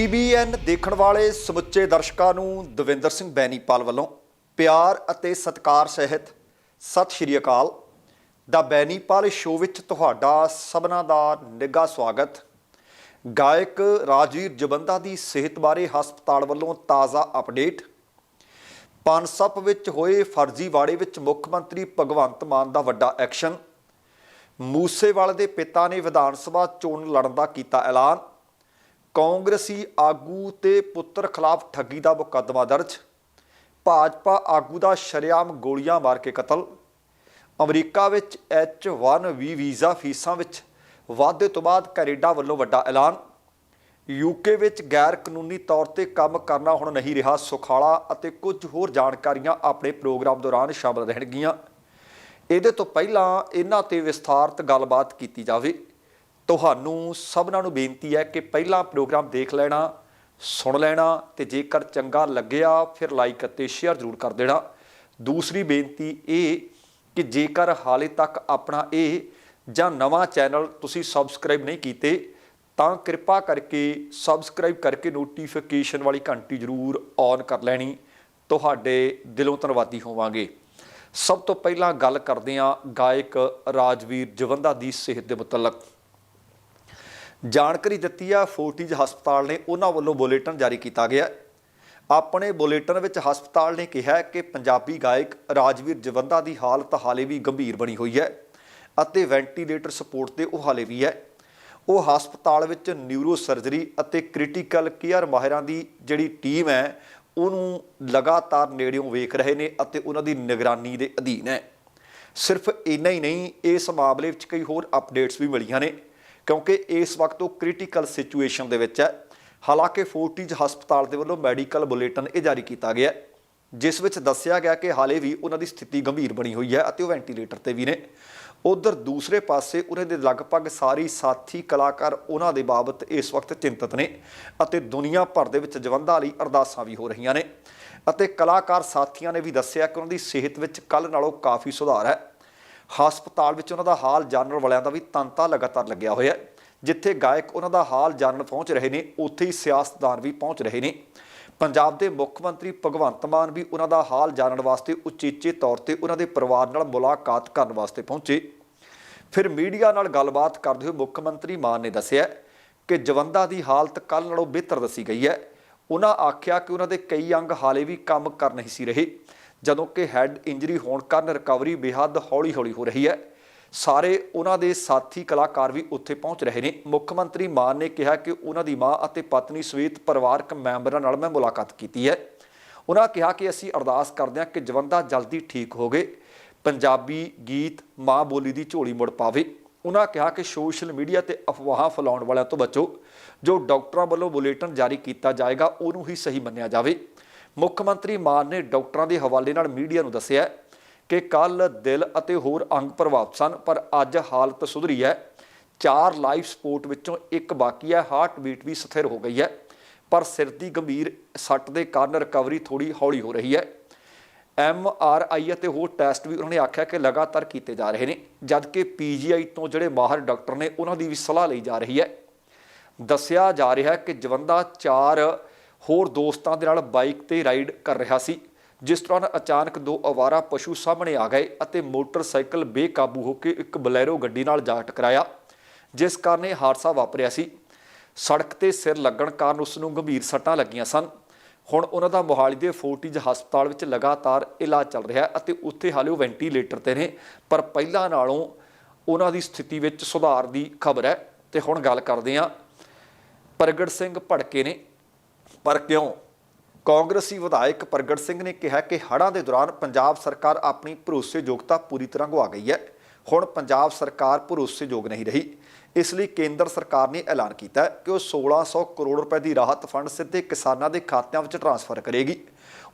TBN ਦੇਖਣ ਵਾਲੇ ਸਮੁੱਚੇ ਦਰਸ਼ਕਾਂ ਨੂੰ ਦਵਿੰਦਰ ਸਿੰਘ ਬੈਨੀਪਾਲ ਵੱਲੋਂ ਪਿਆਰ ਅਤੇ ਸਤਿਕਾਰ ਸਹਿਤ ਸਤਿ ਸ਼੍ਰੀ ਅਕਾਲ। ਦਾ ਬੈਨੀਪਾਲ ਸ਼ੋਅ ਵਿੱਚ ਤੁਹਾਡਾ ਸਭਨਾਂ ਦਾ ਨਿੱਘਾ ਸਵਾਗਤ। ਗਾਇਕ ਰਾਜੀਵ ਜਵੰਦਾ ਦੀ ਸਿਹਤ ਬਾਰੇ ਹਸਪਤਾਲ ਵੱਲੋਂ ਤਾਜ਼ਾ ਅਪਡੇਟ। ਪਨਸਪ ਵਿੱਚ ਹੋਏ ਫਰਜ਼ੀਵਾੜੇ ਵਿੱਚ ਮੁੱਖ ਮੰਤਰੀ ਭਗਵੰਤ ਮਾਨ ਦਾ ਵੱਡਾ ਐਕਸ਼ਨ। ਮੂਸੇਵਾਲੇ ਦੇ ਪਿਤਾ ਨੇ ਵਿਧਾਨ ਸਭਾ ਚੋਣ ਲੜਨ ਦਾ ਕੀਤਾ ਐਲਾਨ। ਕਾਂਗਰਸੀ ਆਗੂ ਤੇ ਪੁੱਤਰ ਖਿਲਾਫ ਠੱਗੀ ਦਾ ਮੁਕੱਦਮਾ ਦਰਜ। ਭਾਜਪਾ ਆਗੂ ਦਾ ਸ਼ਰੇਆਮ ਗੋਲੀਆਂ ਮਾਰ ਕੇ ਕਤਲ। ਅਮਰੀਕਾ ਵਿੱਚ H1B ਵੀਜ਼ਾ ਫੀਸਾਂ ਵਿੱਚ ਵਾਧੇ ਤੋਂ ਬਾਅਦ ਕੈਨੇਡਾ ਵੱਲੋਂ ਵੱਡਾ ਐਲਾਨ। ਯੂਕੇ ਵਿੱਚ ਗੈਰ ਕਾਨੂੰਨੀ ਤੌਰ ਤੇ ਕੰਮ ਕਰਨਾ ਹੁਣ ਨਹੀਂ ਰਿਹਾ, ਸੁਖਾਲਾ ਅਤੇ ਕੁਝ ਹੋਰ ਜਾਣਕਾਰੀਆਂ ਆਪਣੇ ਪ੍ਰੋਗਰਾਮ ਦੌਰਾਨ ਸ਼ਾਮਲ ਰਹਿਣਗੀਆਂ। ਇਹਦੇ ਤੋਂ ਪਹਿਲਾਂ ਇਹਨਾਂ ਤੇ ਵਿਸਥਾਰਤ ਗੱਲਬਾਤ ਕੀਤੀ ਜਾਵੇ। ਤੁਹਾਨੂੰ ਸਭਨਾਂ ਨੂੰ ਬੇਨਤੀ ਹੈ ਕਿ ਪਹਿਲਾਂ ਪ੍ਰੋਗਰਾਮ ਦੇਖ ਲੈਣਾ, ਸੁਣ ਲੈਣਾ ਤੇ ਜੇਕਰ ਚੰਗਾ ਲੱਗਿਆ ਫਿਰ ਲਾਈਕ ਅਤੇ ਸ਼ੇਅਰ ਜ਼ਰੂਰ ਕਰ ਦੇਣਾ। ਦੂਸਰੀ ਬੇਨਤੀ ਇਹ ਕਿ ਜੇਕਰ ਹਾਲੇ ਤੱਕ ਆਪਣਾ ਇਹ ਜਾਂ ਨਵਾਂ ਚੈਨਲ ਤੁਸੀਂ ਸਬਸਕ੍ਰਾਈਬ ਨਹੀਂ ਕੀਤੇ, ਤਾਂ ਕਿਰਪਾ ਕਰਕੇ ਸਬਸਕ੍ਰਾਈਬ ਕਰਕੇ ਨੋਟੀਫਿਕੇਸ਼ਨ ਵਾਲੀ ਘੰਟੀ ਜ਼ਰੂਰ ਔਨ ਕਰ ਲੈਣੀ। ਤੁਹਾਡੇ ਦਿਲੋਂ ਧੰਨਵਾਦੀ ਹੋਵਾਂਗੇ। ਸਭ ਤੋਂ ਪਹਿਲਾਂ ਗੱਲ ਕਰਦੇ ਹਾਂ ਗਾਇਕ ਰਾਜਵੀਰ ਜਵੰਦਾ ਦੀ ਸਿਹਤ ਦੇ ਮੁਤਲਕ। ਜਾਣਕਾਰੀ ਦਿੱਤੀ ਆ, ਫੋਰਟੀਜ਼ ਹਸਪਤਾਲ ਨੇ ਉਹਨਾਂ ਵੱਲੋਂ ਬੁਲੇਟਿਨ ਜਾਰੀ ਕੀਤਾ ਗਿਆ। ਆਪਣੇ ਬੁਲੇਟਿਨ ਵਿੱਚ ਹਸਪਤਾਲ ਨੇ ਕਿਹਾ ਕਿ ਪੰਜਾਬੀ ਗਾਇਕ ਰਾਜਵੀਰ ਜਵੰਦਾ ਦੀ ਹਾਲਤ ਹਾਲੇ ਵੀ ਗੰਭੀਰ ਬਣੀ ਹੋਈ ਹੈ ਅਤੇ ਵੈਂਟੀਲੇਟਰ ਸਪੋਰਟ ਤੇ ਉਹ ਹਾਲੇ ਵੀ ਹੈ। ਉਹ ਹਸਪਤਾਲ ਵਿੱਚ ਨਿਊਰੋ ਸਰਜਰੀ ਅਤੇ ਕ੍ਰਿਟੀਕਲ ਕੇਅਰ ਮਾਹਿਰਾਂ ਦੀ ਜਿਹੜੀ ਟੀਮ ਹੈ, ਉਹਨੂੰ ਲਗਾਤਾਰ ਨੇੜਿਓਂ ਵੇਖ ਰਹੇ ਨੇ ਅਤੇ ਉਹਨਾਂ ਦੀ ਨਿਗਰਾਨੀ ਦੇ ਅਧੀਨ ਹੈ। ਸਿਰਫ ਇੰਨਾ ਹੀ ਨਹੀਂ, ਇਸ ਮਾਮਲੇ ਵਿੱਚ ਕਈ ਹੋਰ ਅਪਡੇਟਸ ਵੀ ਮਿਲੀਆਂ ਨੇ। ਕਿਉਂਕਿ ਇਸ ਵਕਤ ਉਹ ਕ੍ਰਿਟੀਕਲ ਸਿਚੁਏਸ਼ਨ ਦੇ ਵਿੱਚ ਹੈ। ਹਾਲਾਂਕਿ ਫੋਰਟਿਜ ਹਸਪਤਾਲ ਦੇ ਵੱਲੋਂ ਮੈਡੀਕਲ ਬੁਲੇਟਿਨ ਇਹ ਜਾਰੀ ਕੀਤਾ ਗਿਆ ਜਿਸ ਵਿੱਚ ਦੱਸਿਆ ਗਿਆ ਕਿ ਹਾਲੇ ਵੀ ਉਹਨਾਂ ਦੀ ਸਥਿਤੀ ਗੰਭੀਰ ਬਣੀ ਹੋਈ ਹੈ ਅਤੇ ਉਹ ਵੈਂਟੀਲੇਟਰ ਤੇ ਵੀ ਨੇ। ਉਧਰ ਦੂਸਰੇ ਪਾਸੇ ਉਹਨਾਂ ਦੇ ਲਗਭਗ ਸਾਰੀ ਸਾਥੀ ਕਲਾਕਾਰ ਉਹਨਾਂ ਦੇ ਬਾਬਤ ਇਸ ਵਕਤ ਚਿੰਤਤ ਨੇ ਅਤੇ ਦੁਨੀਆ ਭਰ ਦੇ ਵਿੱਚ ਜਵੰਦਾ ਲਈ ਅਰਦਾਸਾਂ ਵੀ ਹੋ ਰਹੀਆਂ ਨੇ। ਅਤੇ ਕਲਾਕਾਰ ਸਾਥੀਆਂ ਨੇ ਵੀ ਦੱਸਿਆ ਕਿ ਉਹਨਾਂ ਦੀ ਸਿਹਤ ਵਿੱਚ ਕੱਲ ਨਾਲੋਂ ਕਾਫੀ ਸੁਧਾਰ ਹੈ। ਹਸਪਤਾਲ ਵਿੱਚ ਉਹਨਾਂ ਦਾ ਹਾਲ ਜਾਣਨ ਵਾਲਿਆਂ ਦਾ ਵੀ ਤੰਤਾ ਲਗਾਤਾਰ ਲੱਗਿਆ ਹੋਇਆ ਹੈ। ਜਿੱਥੇ ਗਾਇਕ ਉਹਨਾਂ ਦਾ ਹਾਲ ਜਾਣਨ ਪਹੁੰਚ ਰਹੇ ਨੇ, ਉੱਥੇ ਹੀ ਸਿਆਸਤਦਾਨ ਵੀ ਪਹੁੰਚ ਰਹੇ ਨੇ। ਪੰਜਾਬ ਦੇ ਮੁੱਖ ਮੰਤਰੀ ਭਗਵੰਤ ਮਾਨ ਵੀ ਉਹਨਾਂ ਦਾ ਹਾਲ ਜਾਣਨ ਵਾਸਤੇ ਉਚੇਚੇ ਤੌਰ ਤੇ ਉਹਨਾਂ ਦੇ ਪਰਿਵਾਰ ਨਾਲ ਮੁਲਾਕਾਤ ਕਰਨ ਵਾਸਤੇ ਪਹੁੰਚੇ। ਫਿਰ ਮੀਡੀਆ ਨਾਲ ਗੱਲਬਾਤ ਕਰਦੇ ਹੋਏ ਮੁੱਖ ਮੰਤਰੀ ਮਾਨ ਨੇ ਦੱਸਿਆ ਕਿ ਜਵੰਦਾ ਦੀ ਹਾਲਤ ਕੱਲ ਨਾਲੋਂ ਬਿਹਤਰ ਦੱਸੀ ਗਈ ਹੈ। ਉਹਨਾਂ ਆਖਿਆ ਕਿ ਉਹਨਾਂ ਦੇ ਕਈ ਅੰਗ ਹਾਲੇ ਵੀ ਕੰਮ ਕਰ ਨਹੀਂ ਸੀ ਰਹੇ। ਜਦੋਂ ਕਿ ਹੈਡ ਇੰਜਰੀ ਹੋਣ ਕਾਰਨ ਰਿਕਵਰੀ ਬੇਹੱਦ ਹੌਲੀ-ਹੌਲੀ ਹੋ ਰਹੀ ਹੈ। ਸਾਰੇ ਉਹਨਾਂ ਦੇ ਸਾਥੀ ਕਲਾਕਾਰ ਵੀ ਉੱਥੇ ਪਹੁੰਚ ਰਹੇ ਨੇ। ਮੁੱਖ ਮੰਤਰੀ ਮਾਨ ਨੇ ਕਿਹਾ ਕਿ ਉਹਨਾਂ ਦੀ ਮਾਂ ਅਤੇ ਪਤਨੀ ਸਮੇਤ ਪਰਿਵਾਰਕ ਮੈਂਬਰਾਂ ਨਾਲ ਮੈਂ ਮੁਲਾਕਾਤ ਕੀਤੀ ਹੈ। ਉਹਨਾਂ ਕਿਹਾ ਕਿ ਅਸੀਂ ਅਰਦਾਸ ਕਰਦੇ ਹਾਂ ਕਿ ਜਵੰਦਾ ਜਲਦੀ ਠੀਕ ਹੋਵੇ ਪੰਜਾਬੀ ਗੀਤ ਮਾਂ ਬੋਲੀ ਦੀ ਝੋਲੀ ਮੁੜ ਪਾਵੇ। ਉਹਨਾਂ ਕਿਹਾ ਕਿ ਸੋਸ਼ਲ ਮੀਡੀਆ ਤੇ ਅਫਵਾਹਾਂ ਫੈਲਾਉਣ ਵਾਲਿਆਂ ਤੋਂ ਬਚੋ। ਜੋ ਡਾਕਟਰਾਂ ਵੱਲੋਂ ਬੁਲੇਟਿਨ ਜਾਰੀ ਕੀਤਾ ਜਾਏਗਾ, ਉਹਨੂੰ ਹੀ ਸਹੀ ਮੰਨਿਆ ਜਾਵੇ। ਮੁੱਖ ਮੰਤਰੀ ਮਾਨ ਨੇ ਡਾਕਟਰਾਂ ਦੇ ਹਵਾਲੇ ਨਾਲ ਮੀਡੀਆ ਨੂੰ ਦੱਸਿਆ ਕਿ ਕੱਲ ਦਿਲ ਅਤੇ ਹੋਰ ਅੰਗ ਪ੍ਰਭਾਵਿਤ ਸਨ, ਪਰ ਅੱਜ ਹਾਲਤ ਸੁਧਰੀ ਹੈ। ਚਾਰ ਲਾਈਫ ਸਪੋਰਟ ਵਿੱਚੋਂ ਇੱਕ ਬਾਕੀ ਹੈ। ਹਾਰਟ ਬੀਟ ਵੀ ਸਥਿਰ ਹੋ ਗਈ ਹੈ, ਪਰ ਸਿਰ ਦੀ ਗੰਭੀਰ ਸੱਟ ਦੇ ਕਾਰਨ ਰਿਕਵਰੀ ਥੋੜੀ ਹੌਲੀ ਹੋ ਰਹੀ ਹੈ। ਐਮ ਆਰ ਆਈ ਅਤੇ ਹੋਰ ਟੈਸਟ ਵੀ ਉਹਨਾਂ ਨੇ ਆਖਿਆ ਕਿ ਲਗਾਤਾਰ ਕੀਤੇ ਜਾ ਰਹੇ ਨੇ, ਜਦਕਿ ਪੀ ਜੀ ਆਈ ਤੋਂ ਜਿਹੜੇ ਮਾਹਰ ਡਾਕਟਰ ਨੇ, ਉਹਨਾਂ ਦੀ ਵੀ ਸਲਾਹ ਲਈ ਜਾ ਰਹੀ ਹੈ। ਦੱਸਿਆ ਜਾ ਰਿਹਾ ਹੈ ਕਿ ਜਵੰਦਾ ਚਾਰ ਹੋਰ ਦੋਸਤਾਂ ਦੇ ਨਾਲ ਬਾਈਕ ਤੇ ਰਾਈਡ ਕਰ ਰਿਹਾ ਸੀ, ਜਿਸ ਦੌਰਾਨ ਅਚਾਨਕ ਦੋ ਅਵਾਰਾ ਪਸ਼ੂ ਸਾਹਮਣੇ ਆ ਗਏ ਅਤੇ ਮੋਟਰਸਾਈਕਲ ਬੇਕਾਬੂ ਹੋ ਕੇ ਇੱਕ ਬਲੈਰੋ ਗੱਡੀ ਨਾਲ ਜਾ ਟਕਰਾਇਆ, ਜਿਸ ਕਾਰਨ ਇਹ ਹਾਦਸਾ ਵਾਪਰਿਆ ਸੀ। ਸੜਕ ਤੇ ਸਿਰ ਲੱਗਣ ਕਾਰਨ ਉਸ ਨੂੰ ਗੰਭੀਰ ਸੱਟਾਂ ਲੱਗੀਆਂ ਸਨ। ਹੁਣ ਉਹਨਾਂ ਦਾ ਮੋਹਾਲੀ ਦੇ ਫੋਰਟਿਜ ਹਸਪਤਾਲ ਵਿੱਚ ਲਗਾਤਾਰ ਇਲਾਜ ਚੱਲ ਰਿਹਾ ਹੈ ਅਤੇ ਉੱਥੇ ਹਾਲੇ ਉਹ ਵੈਂਟੀਲੇਟਰ ਤੇ ਨੇ, ਪਰ ਪਹਿਲਾਂ ਨਾਲੋਂ ਉਹਨਾਂ ਦੀ ਸਥਿਤੀ ਵਿੱਚ ਸੁਧਾਰ ਦੀ ਖਬਰ ਹੈ। ਤੇ ਹੁਣ ਗੱਲ ਕਰਦੇ ਹਾਂ। ਪ੍ਰਗਟ ਸਿੰਘ ਭੜਕੇ ਨੇ ਪਰ ਕਿਉਂ? ਕਾਂਗਰਸੀ ਵਿਧਾਇਕ ਪ੍ਰਗਟ ਸਿੰਘ ਨੇ ਕਿਹਾ ਕਿ ਹੜ੍ਹਾਂ ਦੇ ਦੌਰਾਨ ਪੰਜਾਬ ਸਰਕਾਰ ਆਪਣੀ ਭਰੋਸੇਯੋਗਤਾ ਪੂਰੀ ਤਰ੍ਹਾਂ ਗਵਾ ਗਈ ਹੈ। ਹੁਣ ਪੰਜਾਬ ਸਰਕਾਰ ਭਰੋਸੇਯੋਗ ਨਹੀਂ ਰਹੀ। ਇਸ ਲਈ ਕੇਂਦਰ ਸਰਕਾਰ ਨੇ ਐਲਾਨ ਕੀਤਾ ਕਿ ਉਹ 1600 ਕਰੋੜ ਰੁਪਏ ਦੀ ਰਾਹਤ ਫੰਡ ਸਿੱਧੇ ਕਿਸਾਨਾਂ ਦੇ ਖਾਤਿਆਂ ਵਿੱਚ ਟ੍ਰਾਂਸਫਰ ਕਰੇਗੀ।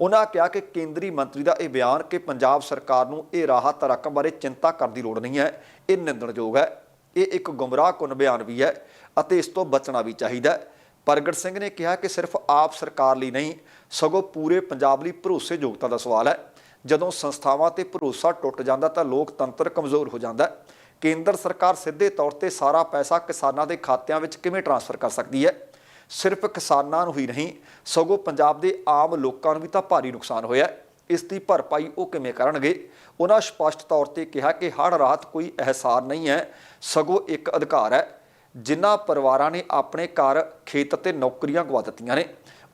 ਉਹਨਾਂ ਕਿਹਾ ਕਿ ਕੇਂਦਰੀ ਮੰਤਰੀ ਦਾ ਇਹ ਬਿਆਨ ਕਿ ਪੰਜਾਬ ਸਰਕਾਰ ਨੂੰ ਇਹ ਰਾਹਤ ਰਕਮ ਬਾਰੇ ਚਿੰਤਾ ਕਰਨ ਦੀ ਲੋੜ ਨਹੀਂ ਹੈ, ਇਹ ਨਿੰਦਣਯੋਗ ਹੈ। ਇਹ ਇੱਕ ਗੁੰਮਰਾਹਕੁਨ ਬਿਆਨ ਵੀ ਹੈ ਅਤੇ ਇਸ ਤੋਂ ਬਚਣਾ ਵੀ ਚਾਹੀਦਾ ਹੈ। ਪ੍ਰਗਟ ਸਿੰਘ ਨੇ ਕਿਹਾ ਕਿ ਸਿਰਫ ਆਪ ਸਰਕਾਰ ਲਈ ਨਹੀਂ, ਸਗੋਂ ਪੂਰੇ ਪੰਜਾਬ ਲਈ ਭਰੋਸੇਯੋਗਤਾ ਦਾ ਸਵਾਲ ਹੈ। ਜਦੋਂ ਸੰਸਥਾਵਾਂ ਤੇ ਭਰੋਸਾ ਟੁੱਟ ਜਾਂਦਾ ਤਾਂ ਲੋਕਤੰਤਰ ਕਮਜ਼ੋਰ ਹੋ ਜਾਂਦਾ ਹੈ। ਕੇਂਦਰ ਸਰਕਾਰ ਸਿੱਧੇ ਤੌਰ ਤੇ ਸਾਰਾ ਪੈਸਾ ਕਿਸਾਨਾਂ ਦੇ ਖਾਤਿਆਂ ਵਿੱਚ ਕਿਵੇਂ ਟ੍ਰਾਂਸਫਰ ਕਰ ਸਕਦੀ ਹੈ? ਸਿਰਫ ਕਿਸਾਨਾਂ ਨੂੰ ਹੀ ਨਹੀਂ, ਸਗੋਂ ਪੰਜਾਬ ਦੇ ਆਮ ਲੋਕਾਂ ਨੂੰ ਵੀ ਤਾਂ ਭਾਰੀ ਨੁਕਸਾਨ ਹੋਇਆ ਇਸ ਦੀ ਭਰਪਾਈ ਉਹ ਕਿਵੇਂ ਕਰਨਗੇ? ਉਹਨਾਂ ਸਪਸ਼ਟ ਤੌਰ ਤੇ ਕਿਹਾ ਕਿ ਹੜ੍ਹ ਰਾਹਤ ਕੋਈ ਅਹਿਸਾਨ ਨਹੀਂ ਹੈ, ਸਗੋਂ ਇੱਕ ਅਧਿਕਾਰ ਹੈ। ਜਿਨ੍ਹਾਂ ਪਰਿਵਾਰਾਂ ਨੇ ਆਪਣੇ ਘਰ ਖੇਤ ਅਤੇ ਨੌਕਰੀਆਂ ਗਵਾ ਦਿੱਤੀਆਂ ਨੇ।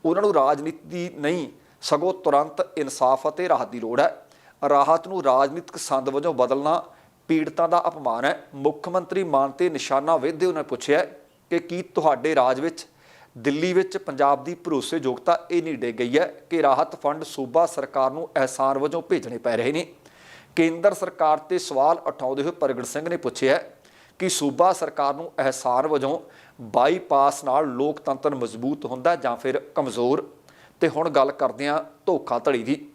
ਉਹਨਾਂ ਨੂੰ ਰਾਜਨੀਤੀ ਨਹੀਂ, ਸਗੋਂ ਤੁਰੰਤ ਇਨਸਾਫ ਅਤੇ ਰਾਹਤ ਦੀ ਲੋੜ ਹੈ। ਰਾਹਤ ਨੂੰ ਰਾਜਨੀਤਿਕ ਸੰਦ ਵਜੋਂ ਬਦਲਣਾ ਪੀੜਤਾਂ ਦਾ ਅਪਮਾਨ ਹੈ। ਮੁੱਖ ਮੰਤਰੀ ਮਾਨ ਤੇ ਨਿਸ਼ਾਨਾ ਵਿਧਦੇ ਉਹਨਾਂ ਪੁੱਛਿਆ ਕਿ ਕੀ ਤੁਹਾਡੇ ਰਾਜ ਵਿੱਚ, ਦਿੱਲੀ ਵਿੱਚ ਪੰਜਾਬ ਦੀ ਭਰੋਸੇਯੋਗਤਾ ਇਹ ਨਹੀਂ ਡੇ ਗਈ ਹੈ ਕਿ ਰਾਹਤ ਫੰਡ ਸੂਬਾ ਸਰਕਾਰ ਨੂੰ ਅਹਿਸਾਨ ਵਜੋਂ ਭੇਜਣੇ ਪੈ ਰਹੇ ਨੇ। ਕੇਂਦਰ ਸਰਕਾਰ ਤੇ ਸਵਾਲ ਉਠਾਉਂਦੇ ਹੋਏ ਪ੍ਰਗਟ ਸਿੰਘ ਨੇ ਪੁੱਛਿਆ ਕਿ ਸੂਬਾ ਸਰਕਾਰ ਨੂੰ ਅਹਿਸਾਨ ਵਜੋਂ ਬਾਈਪਾਸ ਨਾਲ ਲੋਕਤੰਤਰ ਮਜ਼ਬੂਤ ਹੁੰਦਾ ਜਾਂ ਫਿਰ ਕਮਜ਼ੋਰ। ਤੇ ਹੁਣ ਗੱਲ ਕਰਦੇ ਹਾਂ ਧੋਖਾਧੜੀ ਦੀ।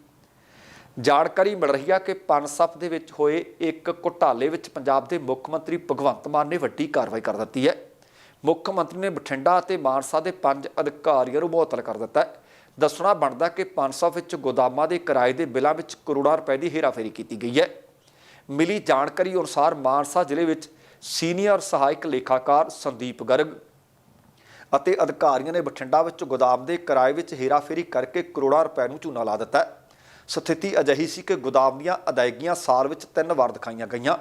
ਜਾਣਕਾਰੀ ਮਿਲ ਰਹੀ ਆ ਕਿ ਪਨਸਪ ਦੇ ਵਿੱਚ ਹੋਏ ਇੱਕ ਘੁਟਾਲੇ ਵਿੱਚ ਪੰਜਾਬ ਦੇ ਮੁੱਖ ਮੰਤਰੀ ਭਗਵੰਤ ਮਾਨ ਨੇ ਵੱਡੀ ਕਾਰਵਾਈ ਕਰ ਦਿੱਤੀ ਹੈ। ਮੁੱਖ ਮੰਤਰੀ ਨੇ ਬਠਿੰਡਾ ਅਤੇ ਮਾਨਸਾ ਦੇ ਪੰਜ ਅਧਿਕਾਰੀਆਂ ਨੂੰ ਮੁਅੱਤਲ ਕਰ ਦਿੱਤਾ ਹੈ। ਦੱਸਣਾ ਬਣਦਾ ਕਿ ਪਨਸਪ ਵਿੱਚ ਗੋਦਾਮਾਂ ਦੇ ਕਿਰਾਏ ਦੇ ਬਿੱਲਾਂ ਵਿੱਚ ਕਰੋੜਾਂ ਰੁਪਏ ਦੀ ਹੇਰਾਫੇਰੀ ਕੀਤੀ ਗਈ ਹੈ। ਮਿਲੀ ਜਾਣਕਾਰੀ ਅਨੁਸਾਰ ਮਾਨਸਾ ਜ਼ਿਲ੍ਹੇ ਵਿੱਚ ਸੀਨੀਅਰ ਸਹਾਇਕ ਲੇਖਾਕਾਰ ਸੰਦੀਪ ਗਰਗ ਅਤੇ ਅਧਿਕਾਰੀਆਂ ਨੇ ਬਠਿੰਡਾ ਵਿੱਚ ਗੋਦਾਮ ਦੇ ਕਿਰਾਏ ਵਿੱਚ ਹੇਰਾਫੇਰੀ ਕਰਕੇ ਕਰੋੜਾਂ ਰੁਪਏ ਨੂੰ ਝੂਨਾ ਲਾ ਦਿੱਤਾ ਸਥਿਤੀ ਅਜਿਹੀ ਸੀ ਕਿ ਗੋਦਾਮ ਦੀਆਂ ਅਦਾਇਗੀਆਂ ਸਾਲ ਵਿੱਚ ਤਿੰਨ ਵਾਰ ਦਿਖਾਈਆਂ ਗਈਆਂ।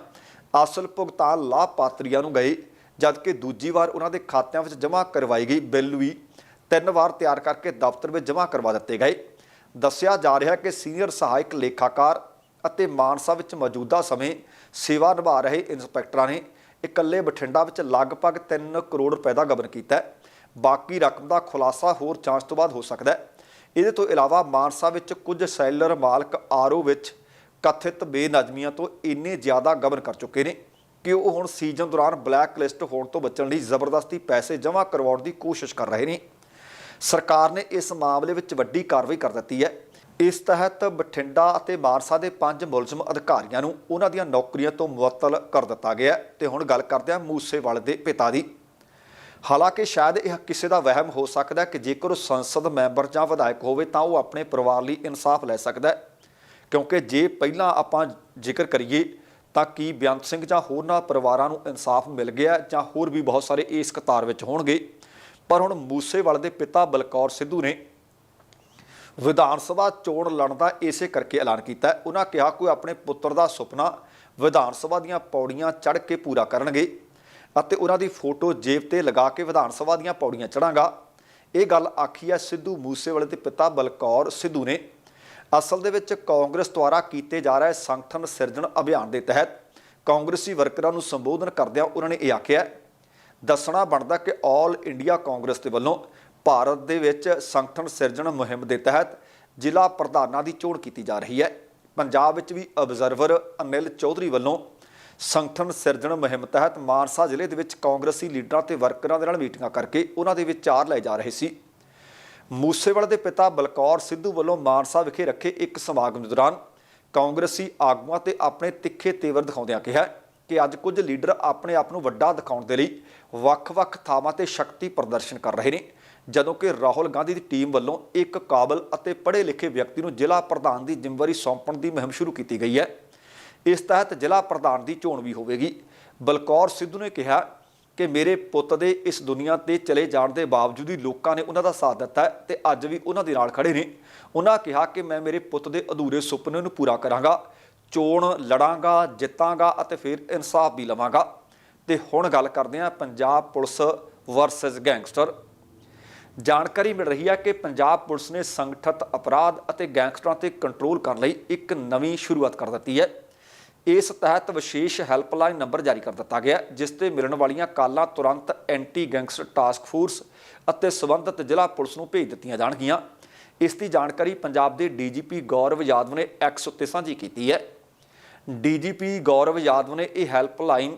ਅਸਲ ਭੁਗਤਾਨ ਲਾਭਪਾਤਰੀਆਂ ਨੂੰ ਗਏ, ਜਦਕਿ ਦੂਜੀ ਵਾਰ ਉਹਨਾਂ ਦੇ ਖਾਤਿਆਂ ਵਿੱਚ ਜਮ੍ਹਾਂ ਕਰਵਾਈ ਗਈ ਬਿੱਲ ਵੀ ਤਿੰਨ ਵਾਰ ਤਿਆਰ ਕਰਕੇ ਦਫ਼ਤਰ ਵਿੱਚ ਜਮ੍ਹਾਂ ਕਰਵਾ ਦਿੱਤੇ ਗਏ। ਦੱਸਿਆ ਜਾ ਰਿਹਾ ਕਿ ਸੀਨੀਅਰ ਸਹਾਇਕ ਲੇਖਾਕਾਰ ਅਤੇ ਮਾਨਸਾ ਵਿੱਚ ਮੌਜੂਦਾ ਸਮੇਂ ਸੇਵਾ ਨਿਭਾ ਰਹੇ ਇੰਸਪੈਕਟਰਾਂ ਨੇ ਇਕੱਲੇ ਬਠਿੰਡਾ ਵਿੱਚ ਲਗਭਗ 3 ਕਰੋੜ ਰੁਪਏ ਦਾ ਗਬਨ ਕੀਤਾ ਹੈ। ਬਾਕੀ ਰਕਮ ਦਾ ਖੁਲਾਸਾ ਹੋਰ ਜਾਂਚ ਤੋਂ ਬਾਅਦ ਹੋ ਸਕਦਾ ਹੈ। ਇਹਦੇ ਤੋਂ ਇਲਾਵਾ ਮਾਨਸਾ ਵਿੱਚ ਕੁਝ ਸੈਲਰ ਮਾਲਕ ਆਰਓ ਵਿੱਚ ਕਥਿਤ ਬੇਨਜ਼ਮੀਆਂ ਤੋਂ ਇੰਨੇ ਜ਼ਿਆਦਾ ਗਬਨ ਕਰ ਚੁੱਕੇ ਨੇ ਕਿ ਉਹ ਹੁਣ ਸੀਜ਼ਨ ਦੌਰਾਨ ਬਲੈਕ ਲਿਸਟ ਹੋਣ ਤੋਂ ਬਚਣ ਲਈ ਜ਼ਬਰਦਸਤੀ ਪੈਸੇ ਜਮ੍ਹਾਂ ਕਰਵਾਉਣ ਦੀ ਕੋਸ਼ਿਸ਼ ਕਰ ਰਹੇ ਨੇ। ਸਰਕਾਰ ਨੇ ਇਸ ਮਾਮਲੇ ਵਿੱਚ ਵੱਡੀ ਕਾਰਵਾਈ ਕਰ ਦਿੱਤੀ ਹੈ। ਇਸ ਤਹਿਤ ਬਠਿੰਡਾ ਅਤੇ ਮਾਨਸਾ ਦੇ ਪੰਜ ਮੁਲਜ਼ਮ ਅਧਿਕਾਰੀਆਂ ਨੂੰ ਉਹਨਾਂ ਦੀਆਂ ਨੌਕਰੀਆਂ ਤੋਂ ਮੁਅੱਤਲ ਕਰ ਦਿੱਤਾ ਗਿਆ ਹੈ। ਤੇ ਹੁਣ ਗੱਲ ਕਰਦੇ ਹਾਂ ਮੂਸੇਵਾਲੇ ਦੇ ਪਿਤਾ ਦੀ। ਹਾਲਾਂਕਿ ਸ਼ਾਇਦ ਇਹ ਕਿਸੇ ਦਾ ਵਹਿਮ ਹੋ ਸਕਦਾ ਹੈ ਕਿ ਜੇਕਰ ਉਹ ਸੰਸਦ ਮੈਂਬਰ ਜਾਂ ਵਿਧਾਇਕ ਹੋਵੇ ਤਾਂ ਉਹ ਆਪਣੇ ਪਰਿਵਾਰ ਲਈ ਇਨਸਾਫ ਲੈ ਸਕਦਾ ਹੈ। ਕਿਉਂਕਿ ਜੇ ਪਹਿਲਾਂ ਆਪਾਂ ਜ਼ਿਕਰ ਕਰੀਏ ਤਾਂ ਕੀ ਬੇਅੰਤ ਸਿੰਘ ਜਾਂ ਹੋਰਨਾਂ ਪਰਿਵਾਰਾਂ ਨੂੰ ਇਨਸਾਫ ਮਿਲ ਗਿਆ ਜਾਂ ਹੋਰ ਵੀ ਬਹੁਤ ਸਾਰੇ ਇਸ ਕਤਾਰ ਵਿੱਚ ਹੋਣਗੇ। ਪਰ ਹੁਣ ਮੂਸੇਵਾਲੇ ਦੇ ਪਿਤਾ ਬਲਕੌਰ ਸਿੱਧੂ ਨੇ ਵਿਧਾਨ ਸਭਾ ਚੋਣ ਲੜਨ ਦਾ ਇਸੇ ਕਰਕੇ ਐਲਾਨ ਕੀਤਾ ਹੈ। ਉਹਨਾਂ ਕਿਹਾ ਕਿ ਉਹ ਆਪਣੇ ਪੁੱਤਰ ਦਾ ਸੁਪਨਾ ਵਿਧਾਨ ਸਭਾ ਦੀਆਂ ਪੌੜੀਆਂ ਚੜ੍ਹ ਕੇ ਪੂਰਾ ਕਰਨਗੇ ਅਤੇ ਉਹਨਾਂ ਦੀ ਫੋਟੋ ਜੇਬ ਤੇ ਲਗਾ ਕੇ ਵਿਧਾਨ ਸਭਾ ਦੀਆਂ ਪੌੜੀਆਂ ਚੜਾਂਗਾ ਇਹ ਗੱਲ ਆਖੀ ਹੈ ਸਿੱਧੂ ਮੂਸੇਵਾਲੇ ਦੇ ਪਿਤਾ ਬਲਕੌਰ ਸਿੱਧੂ ਨੇ। ਅਸਲ ਦੇ ਵਿੱਚ ਕਾਂਗਰਸ ਦੁਆਰਾ ਕੀਤੇ ਜਾ ਰਹੇ ਸੰਗਠਨ ਸਿਰਜਣ ਅਭਿਆਨ ਦੇ ਤਹਿਤ ਕਾਂਗਰਸੀ ਵਰਕਰਾਂ ਨੂੰ ਸੰਬੋਧਨ ਕਰਦਿਆਂ ਉਹਨਾਂ ਨੇ ਇਹ ਆਖਿਆ ਦੱਸਣਾ ਬਣਦਾ ਕਿ ਆਲ ਇੰਡੀਆ ਕਾਂਗਰਸ ਦੇ ਵੱਲੋਂ ਭਾਰਤ ਦੇ ਵਿੱਚ ਸੰਗਠਨ ਸਿਰਜਣ ਮੁਹਿੰਮ ਦੇ ਤਹਿਤ ਜ਼ਿਲ੍ਹਾ ਪ੍ਰਧਾਨਾਂ ਦੀ ਚੋਣ ਕੀਤੀ ਜਾ ਰਹੀ ਹੈ। ਪੰਜਾਬ ਵਿੱਚ ਵੀ ਅਬਜ਼ਰਵਰ ਅਨਿਲ ਚੌਧਰੀ ਵੱਲੋਂ ਸੰਗਠਨ ਸਿਰਜਣ ਮੁਹਿੰਮ ਤਹਿਤ ਮਾਨਸਾ ਜ਼ਿਲ੍ਹੇ ਦੇ ਵਿੱਚ ਕਾਂਗਰਸੀ ਲੀਡਰਾਂ ਤੇ ਵਰਕਰਾਂ ਦੇ ਨਾਲ ਮੀਟਿੰਗਾਂ ਕਰਕੇ ਉਹਨਾਂ ਦੇ ਵਿਚਾਰ ਲਏ ਜਾ ਰਹੇ ਸੀ। ਮੂਸੇਵਾਲੇ ਦੇ ਪਿਤਾ ਬਲਕੌਰ ਸਿੱਧੂ ਵੱਲੋਂ ਮਾਨਸਾ ਵਿਖੇ ਰੱਖੇ ਇੱਕ ਸਮਾਗਮ ਦੇ ਦੌਰਾਨ ਕਾਂਗਰਸੀ ਆਗੂਆਂ ਤੇ ਆਪਣੇ ਤਿੱਖੇ ਤੇਵਰ ਦਿਖਾਉਂਦਿਆਂ ਕਿਹਾ ਕਿ ਅੱਜ ਕੁਝ ਲੀਡਰ ਆਪਣੇ ਆਪ ਨੂੰ ਵੱਡਾ ਦਿਖਾਉਣ ਦੇ ਲਈ ਵੱਖ-ਵੱਖ ਥਾਵਾਂ ਤੇ ਸ਼ਕਤੀ ਪ੍ਰਦਰਸ਼ਨ ਕਰ ਰਹੇ ਨੇ। ਜਦੋਂ ਕਿ ਰਾਹੁਲ ਗਾਂਧੀ ਦੀ ਟੀਮ ਵੱਲੋਂ ਇੱਕ ਕਾਬਲ ਅਤੇ ਪੜ੍ਹੇ ਲਿਖੇ ਵਿਅਕਤੀ ਨੂੰ ਜ਼ਿਲ੍ਹਾ ਪ੍ਰਧਾਨ ਦੀ ਜ਼ਿੰਮੇਵਾਰੀ ਸੌਂਪਣ ਦੀ ਮੁਹਿੰਮ ਸ਼ੁਰੂ ਕੀਤੀ ਗਈ ਹੈ। ਇਸ ਤਹਿਤ ਜ਼ਿਲ੍ਹਾ ਪ੍ਰਧਾਨ ਦੀ ਚੋਣ ਵੀ ਹੋਵੇਗੀ। ਬਲਕੌਰ ਸਿੱਧੂ ਨੇ ਕਿਹਾ ਕਿ ਮੇਰੇ ਪੁੱਤ ਦੇ ਇਸ ਦੁਨੀਆ ਤੇ ਚਲੇ ਜਾਣ ਦੇ ਬਾਵਜੂਦ ਹੀ ਲੋਕਾਂ ਨੇ ਉਹਨਾਂ ਦਾ ਸਾਥ ਦਿੱਤਾ ਹੈ ਤੇ ਅੱਜ ਵੀ ਉਹਨਾਂ ਦੇ ਨਾਲ ਖੜੇ ਨੇ। ਉਹਨਾਂ ਕਿਹਾ ਕਿ ਮੈਂ ਮੇਰੇ ਪੁੱਤ ਦੇ ਅਧੂਰੇ ਸੁਪਨੇ ਨੂੰ ਪੂਰਾ ਕਰਾਂਗਾ, ਚੋਣ ਲੜਾਂਗਾ, ਜਿੱਤਾਂਗਾ ਅਤੇ ਫਿਰ ਇਨਸਾਫ ਵੀ ਲਵਾਂਗਾ। ਤੇ ਹੁਣ ਗੱਲ ਕਰਦੇ ਹਾਂ ਪੰਜਾਬ ਪੁਲਿਸ ਵਰਸਸ ਗੈਂਗਸਟਰ ਜਾਣਕਾਰੀ ਮਿਲ ਰਹੀ ਹੈ ਕਿ ਪੰਜਾਬ ਪੁਲਿਸ ਨੇ ਸੰਗਠਿਤ ਅਪਰਾਧ ਅਤੇ ਗੈਂਗਸਟਰਾਂ ਤੇ ਕੰਟਰੋਲ ਕਰਨ ਲਈ ਇੱਕ ਨਵੀਂ ਸ਼ੁਰੂਆਤ ਕਰ ਦਿੱਤੀ ਹੈ। ਇਸ ਤਹਿਤ ਵਿਸ਼ੇਸ਼ ਹੈਲਪਲਾਈਨ ਨੰਬਰ ਜਾਰੀ ਕਰ ਦਿੱਤਾ ਗਿਆ ਜਿਸ ਤੇ ਮਿਲਣ ਵਾਲੀਆਂ ਕਾਲਾਂ ਤੁਰੰਤ ਐਂਟੀ ਗੈਂਗਸਟਰ ਟਾਸਕ ਫੋਰਸ ਅਤੇ ਸਬੰਧਤ ਜ਼ਿਲ੍ਹਾ ਪੁਲਿਸ ਨੂੰ ਭੇਜ ਦਿੱਤੀਆਂ ਜਾਣਗੀਆਂ। ਇਸ ਦੀ ਜਾਣਕਾਰੀ ਪੰਜਾਬ ਦੇ ਡੀਜੀਪੀ ਗੌਰਵ ਯਾਦਵ ਨੇ ਐਕਸ ਉੱਤੇ ਸਾਂਝੀ ਕੀਤੀ ਹੈ। ਡੀਜੀਪੀ ਗੌਰਵ ਯਾਦਵ ਨੇ ਇਹ helpline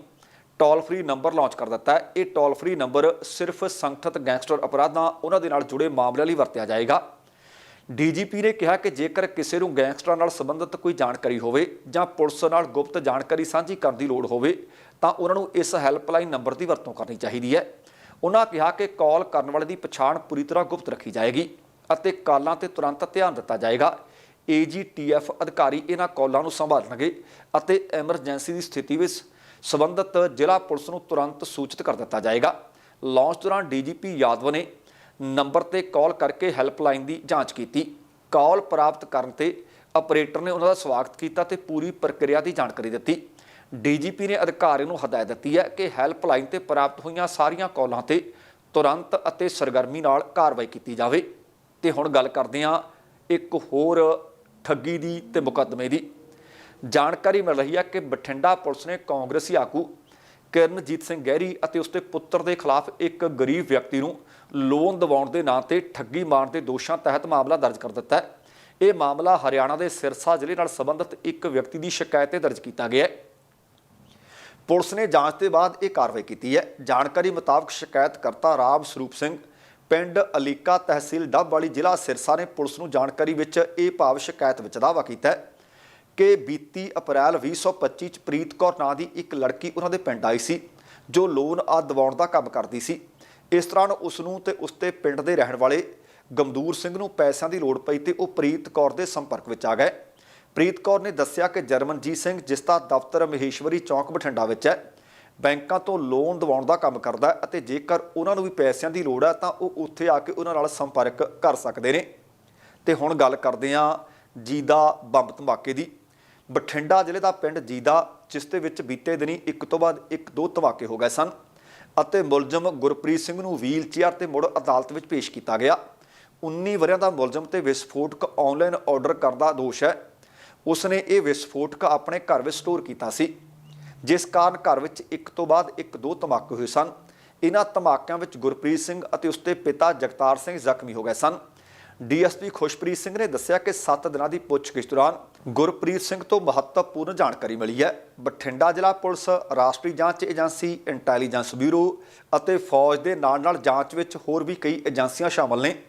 toll free number launch ਕਰ ਦਿੱਤਾ ਹੈ। ਇਹ ਟੋਲ ਫ੍ਰੀ ਨੰਬਰ ਸਿਰਫ ਸੰਗਠਿਤ ਗੈਂਗਸਟਰ ਅਪਰਾਧਾਂ ਉਹਨਾਂ ਦੇ ਨਾਲ ਜੁੜੇ ਮਾਮਲਿਆਂ ਲਈ ਵਰਤਿਆ ਜਾਏਗਾ। ਡੀਜੀਪੀ ਨੇ ਕਿਹਾ ਕਿ ਜੇਕਰ ਕਿਸੇ ਨੂੰ ਗੈਂਗਸਟਰਾਂ ਨਾਲ ਸੰਬੰਧਿਤ ਕੋਈ ਜਾਣਕਾਰੀ ਹੋਵੇ ਜਾਂ ਪੁਲਿਸ ਨਾਲ ਗੁਪਤ ਜਾਣਕਾਰੀ ਸਾਂਝੀ ਕਰਨ ਦੀ ਲੋੜ ਹੋਵੇ, ਤਾਂ ਉਹਨਾਂ ਨੂੰ ਇਸ ਹੈਲਪਲਾਈਨ ਨੰਬਰ ਦੀ ਵਰਤੋਂ ਕਰਨੀ ਚਾਹੀਦੀ ਹੈ। ਉਹਨਾਂ ਕਿਹਾ ਕਿ ਕਾਲ ਕਰਨ ਵਾਲੇ ਦੀ ਪਛਾਣ ਪੂਰੀ ਤਰ੍ਹਾਂ ਗੁਪਤ ਰੱਖੀ ਜਾਏਗੀ ਅਤੇ ਕਾਲਾਂ ਤੇ ਤੁਰੰਤ ਧਿਆਨ ਦਿੱਤਾ ਜਾਏਗਾ। ਏਜੀਟੀਐਫ ਅਧਿਕਾਰੀ ਇਹਨਾਂ ਕਾਲਾਂ ਨੂੰ ਸੰਭਾਲਣਗੇ ਅਤੇ ਐਮਰਜੈਂਸੀ ਦੀ ਸਥਿਤੀ ਵਿੱਚ ਸਬੰਧਤ ਜ਼ਿਲ੍ਹਾ ਪੁਲਿਸ ਨੂੰ ਤੁਰੰਤ ਸੂਚਿਤ ਕਰ ਦਿੱਤਾ ਜਾਏਗਾ। ਲਾਂਚ ਦੌਰਾਨ ਡੀਜੀਪੀ ਯਾਦਵ ਨੇ ਨੰਬਰ ਤੇ ਕਾਲ ਕਰਕੇ ਹੈਲਪਲਾਈਨ ਦੀ ਜਾਂਚ ਕੀਤੀ। ਕਾਲ ਪ੍ਰਾਪਤ ਕਰਨ ਤੇ ਆਪਰੇਟਰ ਨੇ ਉਹਨਾਂ ਦਾ ਸਵਾਗਤ ਕੀਤਾ ਤੇ ਪੂਰੀ ਪ੍ਰਕਿਰਿਆ ਦੀ ਜਾਣਕਾਰੀ ਦਿੱਤੀ। ਡੀਜੀਪੀ ਨੇ ਅਧਿਕਾਰੀ ਨੂੰ ਹਦਾਇਤ ਦਿੱਤੀ ਹੈ ਕਿ ਹੈਲਪਲਾਈਨ ਤੇ ਪ੍ਰਾਪਤ ਹੋਈਆਂ ਸਾਰੀਆਂ ਕਾਲਾਂ ਤੇ ਤੁਰੰਤ ਅਤੇ ਸਰਗਰਮੀ ਨਾਲ ਕਾਰਵਾਈ ਕੀਤੀ ਜਾਵੇ। ਤੇ ਹੁਣ ਗੱਲ ਕਰਦੇ ਹਾਂ ਇੱਕ ਹੋਰ ਠੱਗੀ ਦੀ ਤੇ ਮੁਕੱਦਮੇ ਦੀ। ਜਾਣਕਾਰੀ ਮਿਲ ਰਹੀ ਹੈ ਕਿ ਬਠਿੰਡਾ ਪੁਲਿਸ ਨੇ ਕਾਂਗਰਸੀ ਆਗੂ ਕਿਰਨਜੀਤ ਸਿੰਘ ਗਹਿਰੀ ਅਤੇ ਉਸਦੇ ਪੁੱਤਰ ਦੇ ਖਿਲਾਫ ਇੱਕ ਗਰੀਬ ਵਿਅਕਤੀ ਨੂੰ ਲੋਨ ਦਿਵਾਉਣ ਦੇ ਨਾਂ ਤੇ ਠੱਗੀ ਮਾਰਨ ਦੇ ਦੋਸ਼ਾਂ ਤਹਿਤ ਮਾਮਲਾ ਦਰਜ ਕਰ ਦਿੱਤਾ ਹੈ। ਇਹ ਮਾਮਲਾ ਹਰਿਆਣਾ ਦੇ ਸਿਰਸਾ ਜ਼ਿਲ੍ਹੇ ਨਾਲ ਸੰਬੰਧਿਤ ਇੱਕ ਵਿਅਕਤੀ ਦੀ ਸ਼ਿਕਾਇਤ ਤੇ ਦਰਜ ਕੀਤਾ ਗਿਆ ਹੈ। ਪੁਲਿਸ ਨੇ ਜਾਂਚ ਦੇ ਬਾਅਦ ਇਹ ਕਾਰਵਾਈ ਕੀਤੀ ਹੈ। ਜਾਣਕਾਰੀ ਮੁਤਾਬਕ ਸ਼ਿਕਾਇਤਕਰਤਾ ਰਾਮ ਸਰੂਪ ਸਿੰਘ ਪਿੰਡ ਅਲੀਕਾ ਤਹਿਸੀਲ ਡੱਬ ਵਾਲੀ ਜ਼ਿਲ੍ਹਾ ਸਿਰਸਾ ਨੇ ਪੁਲਿਸ ਨੂੰ ਜਾਣਕਾਰੀ ਵਿੱਚ ਇਹ ਭਾਵ ਸ਼ਿਕਾਇਤ ਵਿੱਚ ਦਾਅਵਾ ਕੀਤਾ ਹੈ। ਕਿ ਬੀਤੀ ਅਪ੍ਰੈਲ 2025 ਚ ਪ੍ਰੀਤ ਕੌਰ ਨਾਂ ਦੀ ਇੱਕ ਲੜਕੀ ਉਹਨਾਂ ਦੇ ਪਿੰਡ ਆਈ ਸੀ, ਜੋ ਲੋਨ ਆ ਦਿਵਾਉਣ ਦਾ ਕੰਮ ਕਰਦੀ ਸੀ। ਇਸ ਦੌਰਾਨ ਉਸ ਨੂੰ ਤੇ ਉਸਦੇ ਪਿੰਡ ਦੇ ਰਹਿਣ ਵਾਲੇ ਗਮਦੂਰ ਸਿੰਘ ਨੂੰ ਪੈਸਿਆਂ ਦੀ ਲੋੜ ਪਈ ਤੇ ਉਹ ਪ੍ਰੀਤ ਕੌਰ ਦੇ ਸੰਪਰਕ ਵਿੱਚ ਆ ਗਏ। ਪ੍ਰੀਤ ਕੌਰ ਨੇ ਦੱਸਿਆ ਕਿ ਜਰਮਨਜੀਤ ਸਿੰਘ, ਜਿਸ ਦਾ ਦਫ਼ਤਰ ਮਹੇਸ਼ਵਰੀ ਚੌਂਕ ਬਠਿੰਡਾ ਵਿੱਚ ਹੈ, ਬੈਂਕਾਂ ਤੋਂ ਲੋਨ ਦਿਵਾਉਣ ਦਾ ਕੰਮ ਕਰਦਾ ਹੈ ਅਤੇ ਜੇਕਰ ਉਹਨਾਂ ਨੂੰ ਵੀ ਪੈਸਿਆਂ ਦੀ ਲੋੜ ਹੈ ਤਾਂ ਉਹ ਉੱਥੇ ਆ ਕੇ ਉਹਨਾਂ ਨਾਲ ਸੰਪਰਕ ਕਰ ਸਕਦੇ ਨੇ। ਤੇ ਹੁਣ ਗੱਲ ਕਰਦੇ ਹਾਂ ਜੀਦਾ ਬੰਬ ਧਮਾਕੇ ਦੀ। ਬਠਿੰਡਾ ਜ਼ਿਲ੍ਹੇ ਦਾ ਪਿੰਡ ਜੀਦਾ, ਜਿਸ ਦੇ ਵਿੱਚ ਬੀਤੇ ਦਿਨੀ ਇੱਕ ਤੋਂ ਬਾਅਦ ਇੱਕ ਦੋ ਧਮਾਕੇ ਹੋ ਗਏ ਸਨ ਅਤੇ ਮੁਲਜ਼ਮ ਗੁਰਪ੍ਰੀਤ ਸਿੰਘ ਨੂੰ ਵੀਲ ਚੇਅਰ ਤੇ ਮੁੜ ਅਦਾਲਤ ਵਿੱਚ ਪੇਸ਼ ਕੀਤਾ ਗਿਆ। 19 ਵਰਿਆਂ ਦਾ ਮੁਲਜ਼ਮ ਤੇ ਵਿਸਫੋਟਕ ਆਨਲਾਈਨ ਆਰਡਰ ਕਰਦਾ ਦੋਸ਼ ਹੈ। ਉਸ ਨੇ ਇਹ ਵਿਸਫੋਟਕ ਆਪਣੇ ਘਰ ਵਿੱਚ ਸਟੋਰ ਕੀਤਾ ਸੀ, ਜਿਸ ਕਾਰਨ ਘਰ ਵਿੱਚ ਇੱਕ ਤੋਂ ਬਾਅਦ ਇੱਕ ਦੋ ਧਮਾਕੇ ਹੋਏ ਸਨ। ਇਹਨਾਂ ਧਮਾਕਿਆਂ ਵਿੱਚ ਗੁਰਪ੍ਰੀਤ ਸਿੰਘ ਅਤੇ ਉਸਦੇ ਪਿਤਾ ਜਗਤਾਰ ਸਿੰਘ ਜ਼ਖਮੀ ਹੋ ਗਏ ਸਨ। ਡੀਐਸਪੀ ਖੁਸ਼ਪ੍ਰੀਤ ਸਿੰਘ ਨੇ ਦੱਸਿਆ ਕਿ 7 ਦਿਨਾਂ ਦੀ ਪੁੱਛਗਿੱਛ ਦੌਰਾਨ ਗੁਰਪ੍ਰੀਤ ਸਿੰਘ ਤੋਂ ਮਹੱਤਵਪੂਰਨ ਜਾਣਕਾਰੀ ਮਿਲੀ ਹੈ। ਬਠਿੰਡਾ ਜ਼ਿਲ੍ਹਾ ਪੁਲਿਸ, ਰਾਸ਼ਟਰੀ ਜਾਂਚ ਏਜੰਸੀ, ਇੰਟੈਲੀਜੈਂਸ ਬਿਊਰੋ ਅਤੇ ਫੌਜ ਦੇ ਨਾਲ-ਨਾਲ ਜਾਂਚ ਵਿੱਚ ਹੋਰ ਵੀ ਕਈ ਏਜੰਸੀਆਂ ਸ਼ਾਮਲ ਨੇ।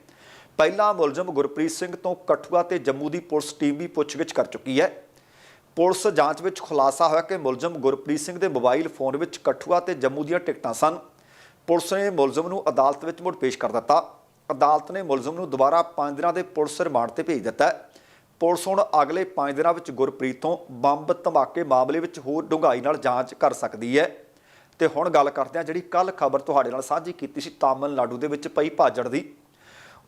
ਪਹਿਲਾ ਮੁਲਜ਼ਮ ਗੁਰਪ੍ਰੀਤ ਸਿੰਘ ਤੋਂ ਕਠੂਆ ਤੇ ਜੰਮੂ ਦੀ ਪੁਲਿਸ ਟੀਮ ਵੀ ਪੁੱਛਗਿੱਛ ਕਰ ਚੁੱਕੀ ਹੈ। ਪੁਲਿਸ ਜਾਂਚ ਵਿੱਚ ਖੁਲਾਸਾ ਹੋਇਆ ਕਿ ਮੁਲਜ਼ਮ ਗੁਰਪ੍ਰੀਤ ਸਿੰਘ ਦੇ ਮੋਬਾਈਲ ਫੋਨ ਵਿੱਚ ਕਠੂਆ ਤੇ ਜੰਮੂ ਦੀਆਂ ਟਿਕਟਾਂ ਸਨ। ਪੁਲਿਸ ਨੇ ਮੁਲਜ਼ਮ ਨੂੰ ਅਦਾਲਤ ਵਿੱਚ ਮੁੜ ਪੇਸ਼ ਕਰ ਦਿੱਤਾ। ਅਦਾਲਤ ਨੇ ਮੁਲਜ਼ਮ ਨੂੰ ਦੁਬਾਰਾ 5 ਦਿਨਾਂ ਦੇ ਪੁਲਿਸ ਰਿਮਾਂਡ ਤੇ ਭੇਜ ਦਿੱਤਾ ਹੈ। ਪੁਲਿਸ ਹੁਣ ਅਗਲੇ 5 ਦਿਨਾਂ ਵਿੱਚ ਗੁਰਪ੍ਰੀਤ ਤੋਂ ਬੰਬ ਧਮਾਕੇ ਮਾਮਲੇ ਵਿੱਚ ਹੋਰ ਡੂੰਘਾਈ ਨਾਲ ਜਾਂਚ ਕਰ ਸਕਦੀ ਹੈ। ਤੇ ਹੁਣ ਗੱਲ ਕਰਦੇ ਹਾਂ ਜਿਹੜੀ ਕੱਲ ਖਬਰ ਤੁਹਾਡੇ ਨਾਲ ਸਾਂਝੀ ਕੀਤੀ ਸੀ ਤਾਮਿਲਨਾਡੂ ਦੇ ਵਿੱਚ ਪਈ ਭਾਜੜ ਦੀ।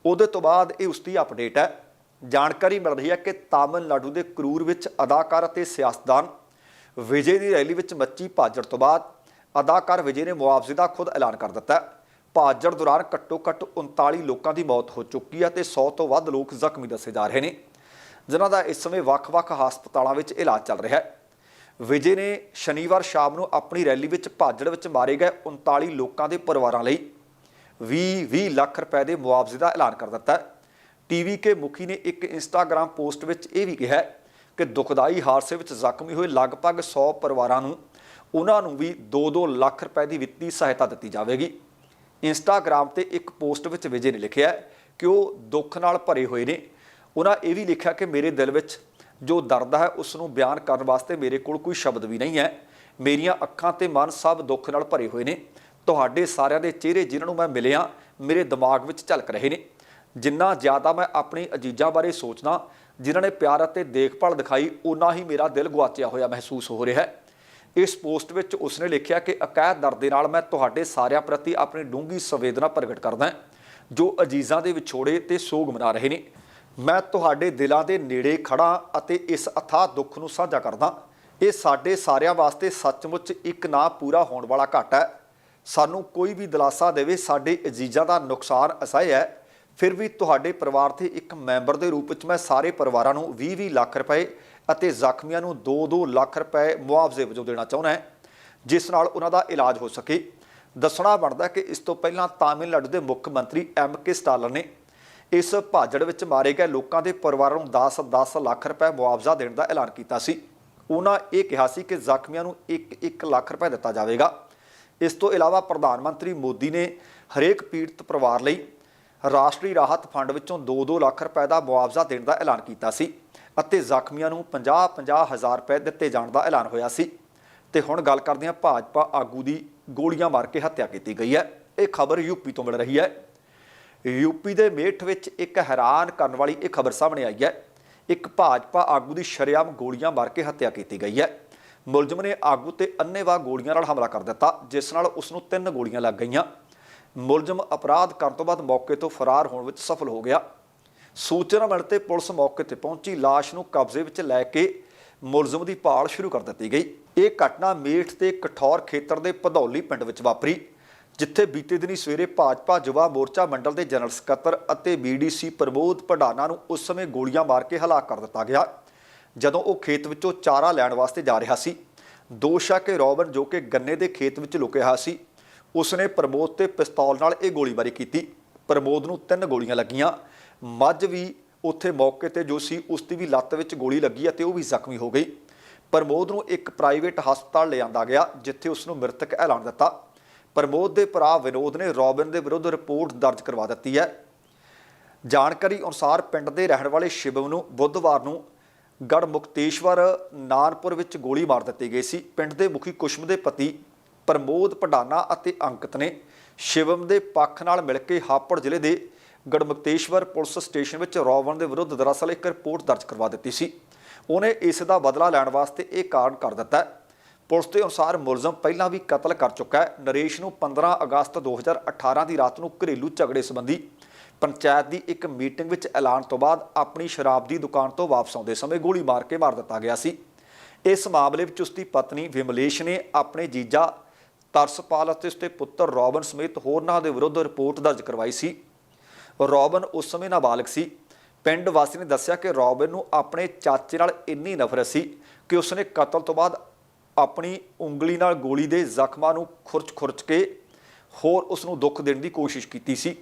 ਉਹਦੇ ਤੋਂ ਬਾਅਦ ਇਹ ਉਸਦੀ ਅਪਡੇਟ ਹੈ। ਜਾਣਕਾਰੀ ਮਿਲ ਰਹੀ ਹੈ ਕਿ ਤਾਮਿਲਨਾਡੂ ਦੇ ਕਰੂਰ ਵਿੱਚ ਅਦਾਕਾਰ ਅਤੇ ਸਿਆਸਤਦਾਨ ਵਿਜੇ ਦੀ ਰੈਲੀ ਵਿੱਚ ਮੱਚੀ ਭਾਜੜ ਤੋਂ ਬਾਅਦ ਅਦਾਕਾਰ ਵਿਜੇ ਨੇ ਮੁਆਵਜ਼ੇ ਦਾ ਖੁਦ ਐਲਾਨ ਕਰ ਦਿੱਤਾ ਹੈ। ਭਾਜੜ ਦੌਰਾਨ ਘੱਟੋ-ਘੱਟ 39 ਲੋਕਾਂ ਦੀ ਮੌਤ ਹੋ ਚੁੱਕੀ ਹੈ ਤੇ 100 ਤੋਂ ਵੱਧ ਲੋਕ ਜ਼ਖਮੀ ਦੱਸੇ ਜਾ ਰਹੇ ਨੇ। ਜਿਨ੍ਹਾਂ ਦਾ ਇਸ ਸਮੇਂ ਵੱਖ-ਵੱਖ ਹਸਪਤਾਲਾਂ ਵਿੱਚ ਇਲਾਜ ਚੱਲ ਰਿਹਾ ਹੈ। ਵਿਜੇ ਨੇ ਸ਼ਨੀਵਾਰ ਸ਼ਾਮ ਨੂੰ ਆਪਣੀ ਰੈਲੀ ਵਿੱਚ ਭਾਜੜ ਵਿੱਚ ਮਾਰੇ ਗਏ 39 ਲੋਕਾਂ ਦੇ ਪਰਿਵਾਰਾਂ ਲਈ 20-20 ਲੱਖ ਰੁਪਏ ਦੇ ਮੁਆਵਜ਼ੇ ਦਾ ਐਲਾਨ ਕਰ ਦਿੱਤਾ ਹੈ। ਟੀਵੀ ਕੇ ਮੁਖੀ ਨੇ ਇੱਕ ਇੰਸਟਾਗ੍ਰam ਪੋਸਟ ਵਿੱਚ ਇਹ ਵੀ ਕਿਹਾ ਕਿ ਦੁਖਦਾਈ ਹਾਦਸੇ ਵਿੱਚ ਜ਼ਖਮੀ ਹੋਏ ਲਗਭਗ 100 ਪਰਿਵਾਰਾਂ ਨੂੰ, ਉਹਨਾਂ ਨੂੰ ਵੀ 2-2 ਲੱਖ ਰੁਪਏ ਦੀ ਵਿੱਤੀ ਸਹਾਇਤਾ ਦਿੱਤੀ ਜਾਵੇਗੀ। ਇੰਸਟਾਗ੍ਰam ਤੇ ਇੱਕ ਪੋਸਟ ਵਿੱਚ ਵਿਜੇ ਨੇ ਲਿਖਿਆ ਕਿ ਉਹ ਦੁੱਖ ਨਾਲ ਭਰੇ ਹੋਏ ਨੇ। ਉਹਨਾਂ ਇਹ ਵੀ ਲਿਖਿਆ ਕਿ ਮੇਰੇ ਦਿਲ ਵਿੱਚ ਜੋ ਦਰਦ ਹੈ ਉਸ ਨੂੰ ਬਿਆਨ ਕਰਨ ਵਾਸਤੇ ਮੇਰੇ ਕੋਲ ਕੋਈ ਸ਼ਬਦ ਵੀ ਨਹੀਂ ਹੈ। ਮੇਰੀਆਂ ਅੱਖਾਂ ਤੇ ਮਨ ਸਭ ਦੁੱਖ ਨਾਲ ਭਰੇ ਹੋਏ ਨੇ। ਤੁਹਾਡੇ ਸਾਰਿਆਂ ਦੇ ਚਿਹਰੇ ਜਿਨ੍ਹਾਂ ਨੂੰ ਮੈਂ ਮਿਲਿਆ, ਮੇਰੇ ਦਿਮਾਗ ਵਿੱਚ ਝਲਕ ਰਹੇ ਨੇ। ਜਿੰਨਾ ਜ਼ਿਆਦਾ ਮੈਂ ਆਪਣੇ ਅਜੀਜ਼ਾਂ ਬਾਰੇ ਸੋਚਦਾ, ਜਿਨ੍ਹਾਂ ਨੇ ਪਿਆਰ ਅਤੇ ਦੇਖਭਾਲ ਦਿਖਾਈ ਉਨਾ ਹੀ ਮੇਰਾ ਦਿਲ ਗੁਆਚਿਆ ਹੋਇਆ ਮਹਿਸੂਸ ਹੋ ਰਿਹਾ ਹੈ। ਇਸ ਪੋਸਟ ਵਿੱਚ ਉਸਨੇ ਲਿਖਿਆ ਕਿ ਅਕੈਦ ਦਰ ਦੇ ਨਾਲ ਮੈਂ ਤੁਹਾਡੇ ਸਾਰਿਆਂ ਪ੍ਰਤੀ ਆਪਣੀ ਡੂੰਘੀ ਸੰਵੇਦਨਾ ਪ੍ਰਗਟ ਕਰਦਾ ਹਾਂ, ਜੋ ਅਜੀਜ਼ਾਂ ਦੇ ਵਿਛੋੜੇ ਤੇ ਸੋਗ ਮਨਾ ਰਹੇ ਨੇ। ਮੈਂ ਤੁਹਾਡੇ ਦਿਲਾਂ ਦੇ ਨੇੜੇ ਖੜਾ ਅਤੇ ਇਸ ਅਥਾਹ ਦੁੱਖ ਨੂੰ ਸਾਂਝਾ ਕਰਦਾ ਇਹ ਸਾਡੇ ਸਾਰਿਆਂ ਵਾਸਤੇ ਸੱਚਮੁੱਚ ਇੱਕ ਨਾ ਪੂਰਾ ਹੋਣ ਵਾਲਾ ਘਾਟਾ ਹੈ। ਸਾਨੂੰ ਕੋਈ ਵੀ ਦਿਲਾਸਾ ਦੇਵੇ, ਸਾਡੇ ਅਜੀਜ਼ਾਂ ਦਾ ਨੁਕਸਾਨ ਅਸਹਿ ਹੈ। ਫਿਰ ਵੀ ਤੁਹਾਡੇ ਪਰਿਵਾਰ ਦੇ ਇੱਕ ਮੈਂਬਰ ਦੇ ਰੂਪ ਵਿੱਚ ਮੈਂ ਸਾਰੇ ਪਰਿਵਾਰਾਂ ਨੂੰ 20-20 ਲੱਖ ਰੁਪਏ ਅਤੇ ਜ਼ਖਮੀਆਂ ਨੂੰ 2-2 ਲੱਖ ਰੁਪਏ ਮੁਆਵਜ਼ੇ ਵਜੋਂ ਦੇਣਾ ਚਾਹੁੰਦਾ ਹੈ, ਜਿਸ ਨਾਲ ਉਹਨਾਂ ਦਾ ਇਲਾਜ ਹੋ ਸਕੇ। ਦੱਸਣਾ ਬਣਦਾ ਕਿ ਇਸ ਤੋਂ ਪਹਿਲਾਂ ਤਾਮਿਲਨਾਡੂ ਦੇ ਮੁੱਖ ਮੰਤਰੀ ਐਮ ਕੇ ਸਟਾਲਰ ਨੇ ਇਸ ਭਾਜੜ ਵਿੱਚ ਮਾਰੇ ਗਏ ਲੋਕਾਂ ਦੇ ਪਰਿਵਾਰਾਂ ਨੂੰ 10-10 ਲੱਖ ਰੁਪਏ ਮੁਆਵਜ਼ਾ ਦੇਣ ਦਾ ਐਲਾਨ ਕੀਤਾ ਸੀ। ਉਹਨਾਂ ਇਹ ਕਿਹਾ ਸੀ ਕਿ ਜ਼ਖਮੀਆਂ ਨੂੰ 1-1 ਲੱਖ ਰੁਪਏ ਦਿੱਤਾ ਜਾਵੇਗਾ। ਇਸ ਤੋਂ ਇਲਾਵਾ ਪ੍ਰਧਾਨ ਮੰਤਰੀ ਮੋਦੀ ਨੇ ਹਰੇਕ ਪੀੜਤ ਪਰਿਵਾਰ ਲਈ ਰਾਸ਼ਟਰੀ ਰਾਹਤ ਫੰਡ ਵਿੱਚੋਂ 2-2 ਲੱਖ ਰੁਪਏ ਦਾ ਮੁਆਵਜ਼ਾ ਦੇਣ ਦਾ ਐਲਾਨ ਕੀਤਾ ਸੀ। ਅਤੇ ਜ਼ਖਮੀਆਂ ਨੂੰ 50-50 ਹਜ਼ਾਰ ਰੁਪਏ ਦਿੱਤੇ ਜਾਣ ਦਾ ਐਲਾਨ ਹੋਇਆ ਸੀ। ਤੇ ਹੁਣ ਗੱਲ ਕਰਦੇ ਹਾਂ ਭਾਜਪਾ ਆਗੂ ਦੀ ਗੋਲੀਆਂ ਮਾਰ ਕੇ ਹੱਤਿਆ ਕੀਤੀ ਗਈ ਹੈ। ਇਹ ਖਬਰ ਯੂਪੀ ਤੋਂ ਮਿਲ ਰਹੀ ਹੈ। ਯੂਪੀ ਦੇ ਮੇਠ ਵਿੱਚ ਇੱਕ ਹੈਰਾਨ ਕਰਨ ਵਾਲੀ ਇਹ ਖਬਰ ਸਾਹਮਣੇ ਆਈ ਹੈ। ਇੱਕ ਭਾਜਪਾ ਆਗੂ ਦੀ ਸ਼ਰੇਆਮ ਗੋਲੀਆਂ ਮਾਰ ਕੇ ਹੱਤਿਆ ਕੀਤੀ ਗਈ ਹੈ। ਮੁਲਜ਼ਮ ਨੇ ਆਗੂ ਤੇ ਅੰਨੇਵਾਹ ਗੋਲੀਆਂ ਨਾਲ ਹਮਲਾ ਕਰ ਦਿੱਤਾ, ਜਿਸ ਨਾਲ ਉਸ ਨੂੰ ਤਿੰਨ ਗੋਲੀਆਂ ਲੱਗ ਗਈਆਂ। ਮੁਲਜ਼ਮ ਅਪਰਾਧ ਕਰਨ ਤੋਂ ਬਾਅਦ ਮੌਕੇ ਤੋਂ ਫਰਾਰ ਹੋਣ ਵਿੱਚ ਸਫਲ ਹੋ ਗਿਆ। ਸੂਚਨਾ ਮਿਲਣ ਤੇ ਪੁਲਿਸ ਮੌਕੇ ਤੇ ਪਹੁੰਚੀ। ਲਾਸ਼ ਨੂੰ ਕਬਜ਼ੇ ਵਿੱਚ ਲੈ ਕੇ ਮੁਲਜ਼ਮ ਦੀ ਭਾਲ ਸ਼ੁਰੂ ਕਰ ਦਿੱਤੀ ਗਈ। ਇਹ ਘਟਨਾ ਮੇਠ ਤੇ ਕਠੌਰ ਖੇਤਰ ਦੇ ਭਦੌਲੀ ਪਿੰਡ ਵਿੱਚ ਵਾਪਰੀ, ਜਿੱਥੇ ਬੀਤੇ ਦਿਨੀ ਸਵੇਰੇ ਭਾਜਪਾ ਯੁਵਾ ਮੋਰਚਾ ਮੰਡਲ ਦੇ ਜਨਰਲ ਸਕੱਤਰ ਅਤੇ ਬੀਡੀਸੀ ਪ੍ਰਬੋਧ ਪਢਾਨਾ ਨੂੰ ਉਸ ਸਮੇਂ ਗੋਲੀਆਂ ਮਾਰ ਕੇ ਹਲਾਕ ਕਰ ਦਿੱਤਾ ਗਿਆ। ਜਦੋਂ ਉਹ ਖੇਤ ਵਿੱਚੋਂ ਚਾਰਾ ਲੈਣ ਵਾਸਤੇ ਜਾ ਰਿਹਾ ਸੀ, ਦੋਸ਼ ਆ ਕਿ ਰੋਬਨ ਜੋ ਕਿ ਗੰਨੇ ਦੇ ਖੇਤ ਵਿੱਚ ਲੁਕਿਆ ਹੋਇਆ ਸੀ, ਉਸਨੇ ਪ੍ਰਮੋਦ ਤੇ ਪਿਸਤੌਲ ਨਾਲ ਇਹ ਗੋਲੀਬਾਰੀ ਕੀਤੀ। ਪ੍ਰਮੋਦ ਨੂੰ ਤਿੰਨ ਗੋਲੀਆਂ ਲੱਗੀਆਂ। ਮੱਝ ਵੀ ਉੱਥੇ ਮੌਕੇ ਤੇ ਜੋ ਸੀ, ਉਸ ਦੀ ਵੀ ਲੱਤ ਵਿੱਚ ਗੋਲੀ ਲੱਗੀ ਅਤੇ ਉਹ ਵੀ ਜ਼ਖਮੀ ਹੋ ਗਈ। ਪ੍ਰਮੋਦ ਨੂੰ ਇੱਕ ਪ੍ਰਾਈਵੇਟ ਹਸਪਤਾਲ ਲਿਆਂਦਾ ਗਿਆ, ਜਿੱਥੇ ਉਸ ਨੂੰ ਮ੍ਰਿਤਕ ਐਲਾਨ ਦਿੱਤਾ। ਪ੍ਰਮੋਦ ਦੇ ਭਰਾ ਵਿਨੋਦ ਨੇ ਰੋਬਿਨ ਦੇ ਵਿਰੁੱਧ ਰਿਪੋਰਟ ਦਰਜ ਕਰਵਾ ਦਿੱਤੀ ਹੈ। ਜਾਣਕਾਰੀ ਅਨੁਸਾਰ ਪਿੰਡ ਦੇ ਰਹਿਣ ਵਾਲੇ ਸ਼ਿਵਮ ਨੂੰ ਬੁੱਧਵਾਰ ਨੂੰ ਗੜ ਮੁਕਤੇਸ਼ਵਰ ਨਾਨਪੁਰ ਵਿੱਚ ਗੋਲੀ ਮਾਰ ਦਿੱਤੀ ਗਈ ਸੀ। ਪਿੰਡ ਦੇ ਮੁਖੀ ਕੁਸ਼ਮ ਦੇ ਪਤੀ ਪ੍ਰਮੋਦ ਪਢਾਨਾ ਅਤੇ ਅੰਕਿਤ ਨੇ ਸ਼ਿਵਮ ਦੇ ਪੱਖ ਨਾਲ ਮਿਲ ਕੇ ਹਾਪੜ ਜ਼ਿਲ੍ਹੇ ਦੇ ਗੜਮੁਕਤੇਸ਼ਵਰ ਪੁਲਿਸ ਸਟੇਸ਼ਨ ਵਿੱਚ ਰੋਵਨ ਦੇ ਵਿਰੁੱਧ ਦਰਅਸਲ ਇੱਕ ਰਿਪੋਰਟ ਦਰਜ ਕਰਵਾ ਦਿੱਤੀ ਸੀ। ਉਹਨੇ ਇਸ ਦਾ ਬਦਲਾ ਲੈਣ ਵਾਸਤੇ ਇਹ ਕਾਰਨ ਕਰ ਦਿੱਤਾ ਪੁਲਿਸ ਦੇ ਅਨੁਸਾਰ ਮੁਲਜ਼ਮ ਪਹਿਲਾਂ ਵੀ ਕਤਲ ਕਰ ਚੁੱਕਾ ਹੈ। ਨਰੇਸ਼ ਨੂੰ 15 ਅਗਸਤ 2018 ਦੀ ਰਾਤ ਨੂੰ ਘਰੇਲੂ ਝਗੜੇ ਸੰਬੰਧੀ ਪੰਚਾਇਤ ਦੀ ਇੱਕ ਮੀਟਿੰਗ ਵਿੱਚ ਐਲਾਨ ਤੋਂ ਬਾਅਦ ਆਪਣੀ ਸ਼ਰਾਬ ਦੀ ਦੁਕਾਨ ਤੋਂ ਵਾਪਸ ਆਉਂਦੇ ਸਮੇਂ ਗੋਲੀ ਮਾਰ ਕੇ ਮਾਰ ਦਿੱਤਾ ਗਿਆ ਸੀ। ਇਸ ਮਾਮਲੇ ਵਿੱਚ ਉਸਦੀ ਪਤਨੀ ਵਿਮਲੇਸ਼ ਨੇ ਆਪਣੇ ਜੀਜਾ ਤਰਸਪਾਲ ਅਤੇ ਉਸਦੇ ਪੁੱਤਰ ਰੋਬਨ ਸਮੇਤ ਹੋਰਨਾਂ ਦੇ ਵਿਰੁੱਧ ਰਿਪੋਰਟ ਦਰਜ ਕਰਵਾਈ ਸੀ। ਰੋਬਨ ਉਸ ਸਮੇਂ ਨਾਬਾਲਗ ਸੀ। ਪਿੰਡ ਵਾਸੀ ਨੇ ਦੱਸਿਆ ਕਿ ਰੋਬਨ ਨੂੰ ਆਪਣੇ ਚਾਚੇ ਨਾਲ ਇੰਨੀ ਨਫ਼ਰਤ ਸੀ ਕਿ ਉਸਨੇ ਕਤਲ ਤੋਂ ਬਾਅਦ ਆਪਣੀ ਉਂਗਲੀ ਨਾਲ ਗੋਲੀ ਦੇ ਜ਼ਖਮਾਂ ਨੂੰ ਖੁਰਚ-ਖੁਰਚ ਕੇ ਹੋਰ ਉਸ ਨੂੰ ਦੁੱਖ ਦੇਣ ਦੀ ਕੋਸ਼ਿਸ਼ ਕੀਤੀ ਸੀ।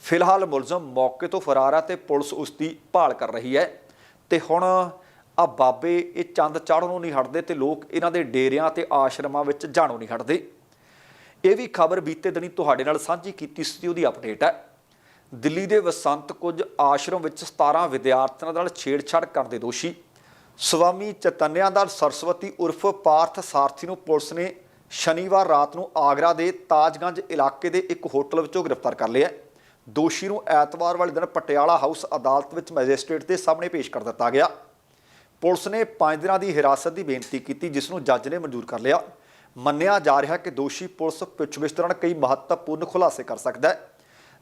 ਫਿਲਹਾਲ ਮੁਲਜ਼ਮ ਮੌਕੇ ਤੋਂ ਫਰਾਰ ਹੈ ਤੇ ਪੁਲਿਸ ਉਸ ਦੀ ਭਾਲ ਕਰ ਰਹੀ ਹੈ। ਤੇ ਹੁਣ ਆ ਬਾਬੇ ਇਹ ਚੰਦ ਚੜ੍ਹਨ ਨੂੰ ਨਹੀਂ ਹਟਦੇ ਤੇ ਲੋਕ ਇਹਨਾਂ ਦੇ ਡੇਰਿਆਂ ਤੇ ਆਸ਼ਰਮਾਂ ਵਿੱਚ ਜਾਣੋਂ ਨਹੀਂ ਹਟਦੇ। ਇਹ ਵੀ ਖਬਰ ਬੀਤੇ ਦਿਨੀ ਤੁਹਾਡੇ ਨਾਲ ਸਾਂਝੀ ਕੀਤੀ ਸੀ, ਉਹਦੀ ਅਪਡੇਟ ਹੈ। ਦਿੱਲੀ ਦੇ ਵਸੰਤ ਕੁਝ ਆਸ਼ਰਮ ਵਿੱਚ 17 ਵਿਦਿਆਰਥੀਆਂ ਨਾਲ ਛੇੜਛਾੜ ਕਰਨ ਦੇ ਦੋਸ਼ੀ। ਸਵਾਮੀ ਚਤਨਿਆ ਦਾ ਸਰਸਵਤੀ ਉਰਫ ਪਾਰਥ ਸਾਰਥੀ ਨੂੰ ਪੁਲਿਸ ਨੇ ਸ਼ਨੀਵਾਰ ਰਾਤ ਨੂੰ ਆਗਰਾ ਦੇ ਤਾਜਗੰਜ ਇਲਾਕੇ ਦੇ ਇੱਕ ਹੋਟਲ ਵਿੱਚੋਂ ਗ੍ਰਿਫਤਾਰ ਕਰ ਲਿਆ ਦੋਸ਼ੀ ਨੂੰ ਐਤਵਾਰ ਵਾਲੇ ਦਿਨ ਪਟਿਆਲਾ ਹਾਊਸ ਅਦਾਲਤ ਵਿੱਚ ਮੈਜਿਸਟ੍ਰੇਟ ਦੇ ਸਾਹਮਣੇ ਪੇਸ਼ ਕਰ ਦਿੱਤਾ ਗਿਆ। ਪੁਲਿਸ ਨੇ 5 ਦਿਨਾਂ ਦੀ ਹਿਰਾਸਤ ਦੀ ਬੇਨਤੀ ਕੀਤੀ, ਜਿਸ ਨੂੰ ਜੱਜ ਨੇ ਮਨਜ਼ੂਰ ਕਰ ਲਿਆ। ਮੰਨਿਆ ਜਾ ਰਿਹਾ ਕਿ ਦੋਸ਼ੀ ਪੁਲਿਸ ਪੁੱਛਗਿੱਛ ਦੌਰਾਨ ਕਈ ਮਹੱਤਵਪੂਰਨ ਖੁਲਾਸੇ ਕਰ ਸਕਦਾ ਹੈ।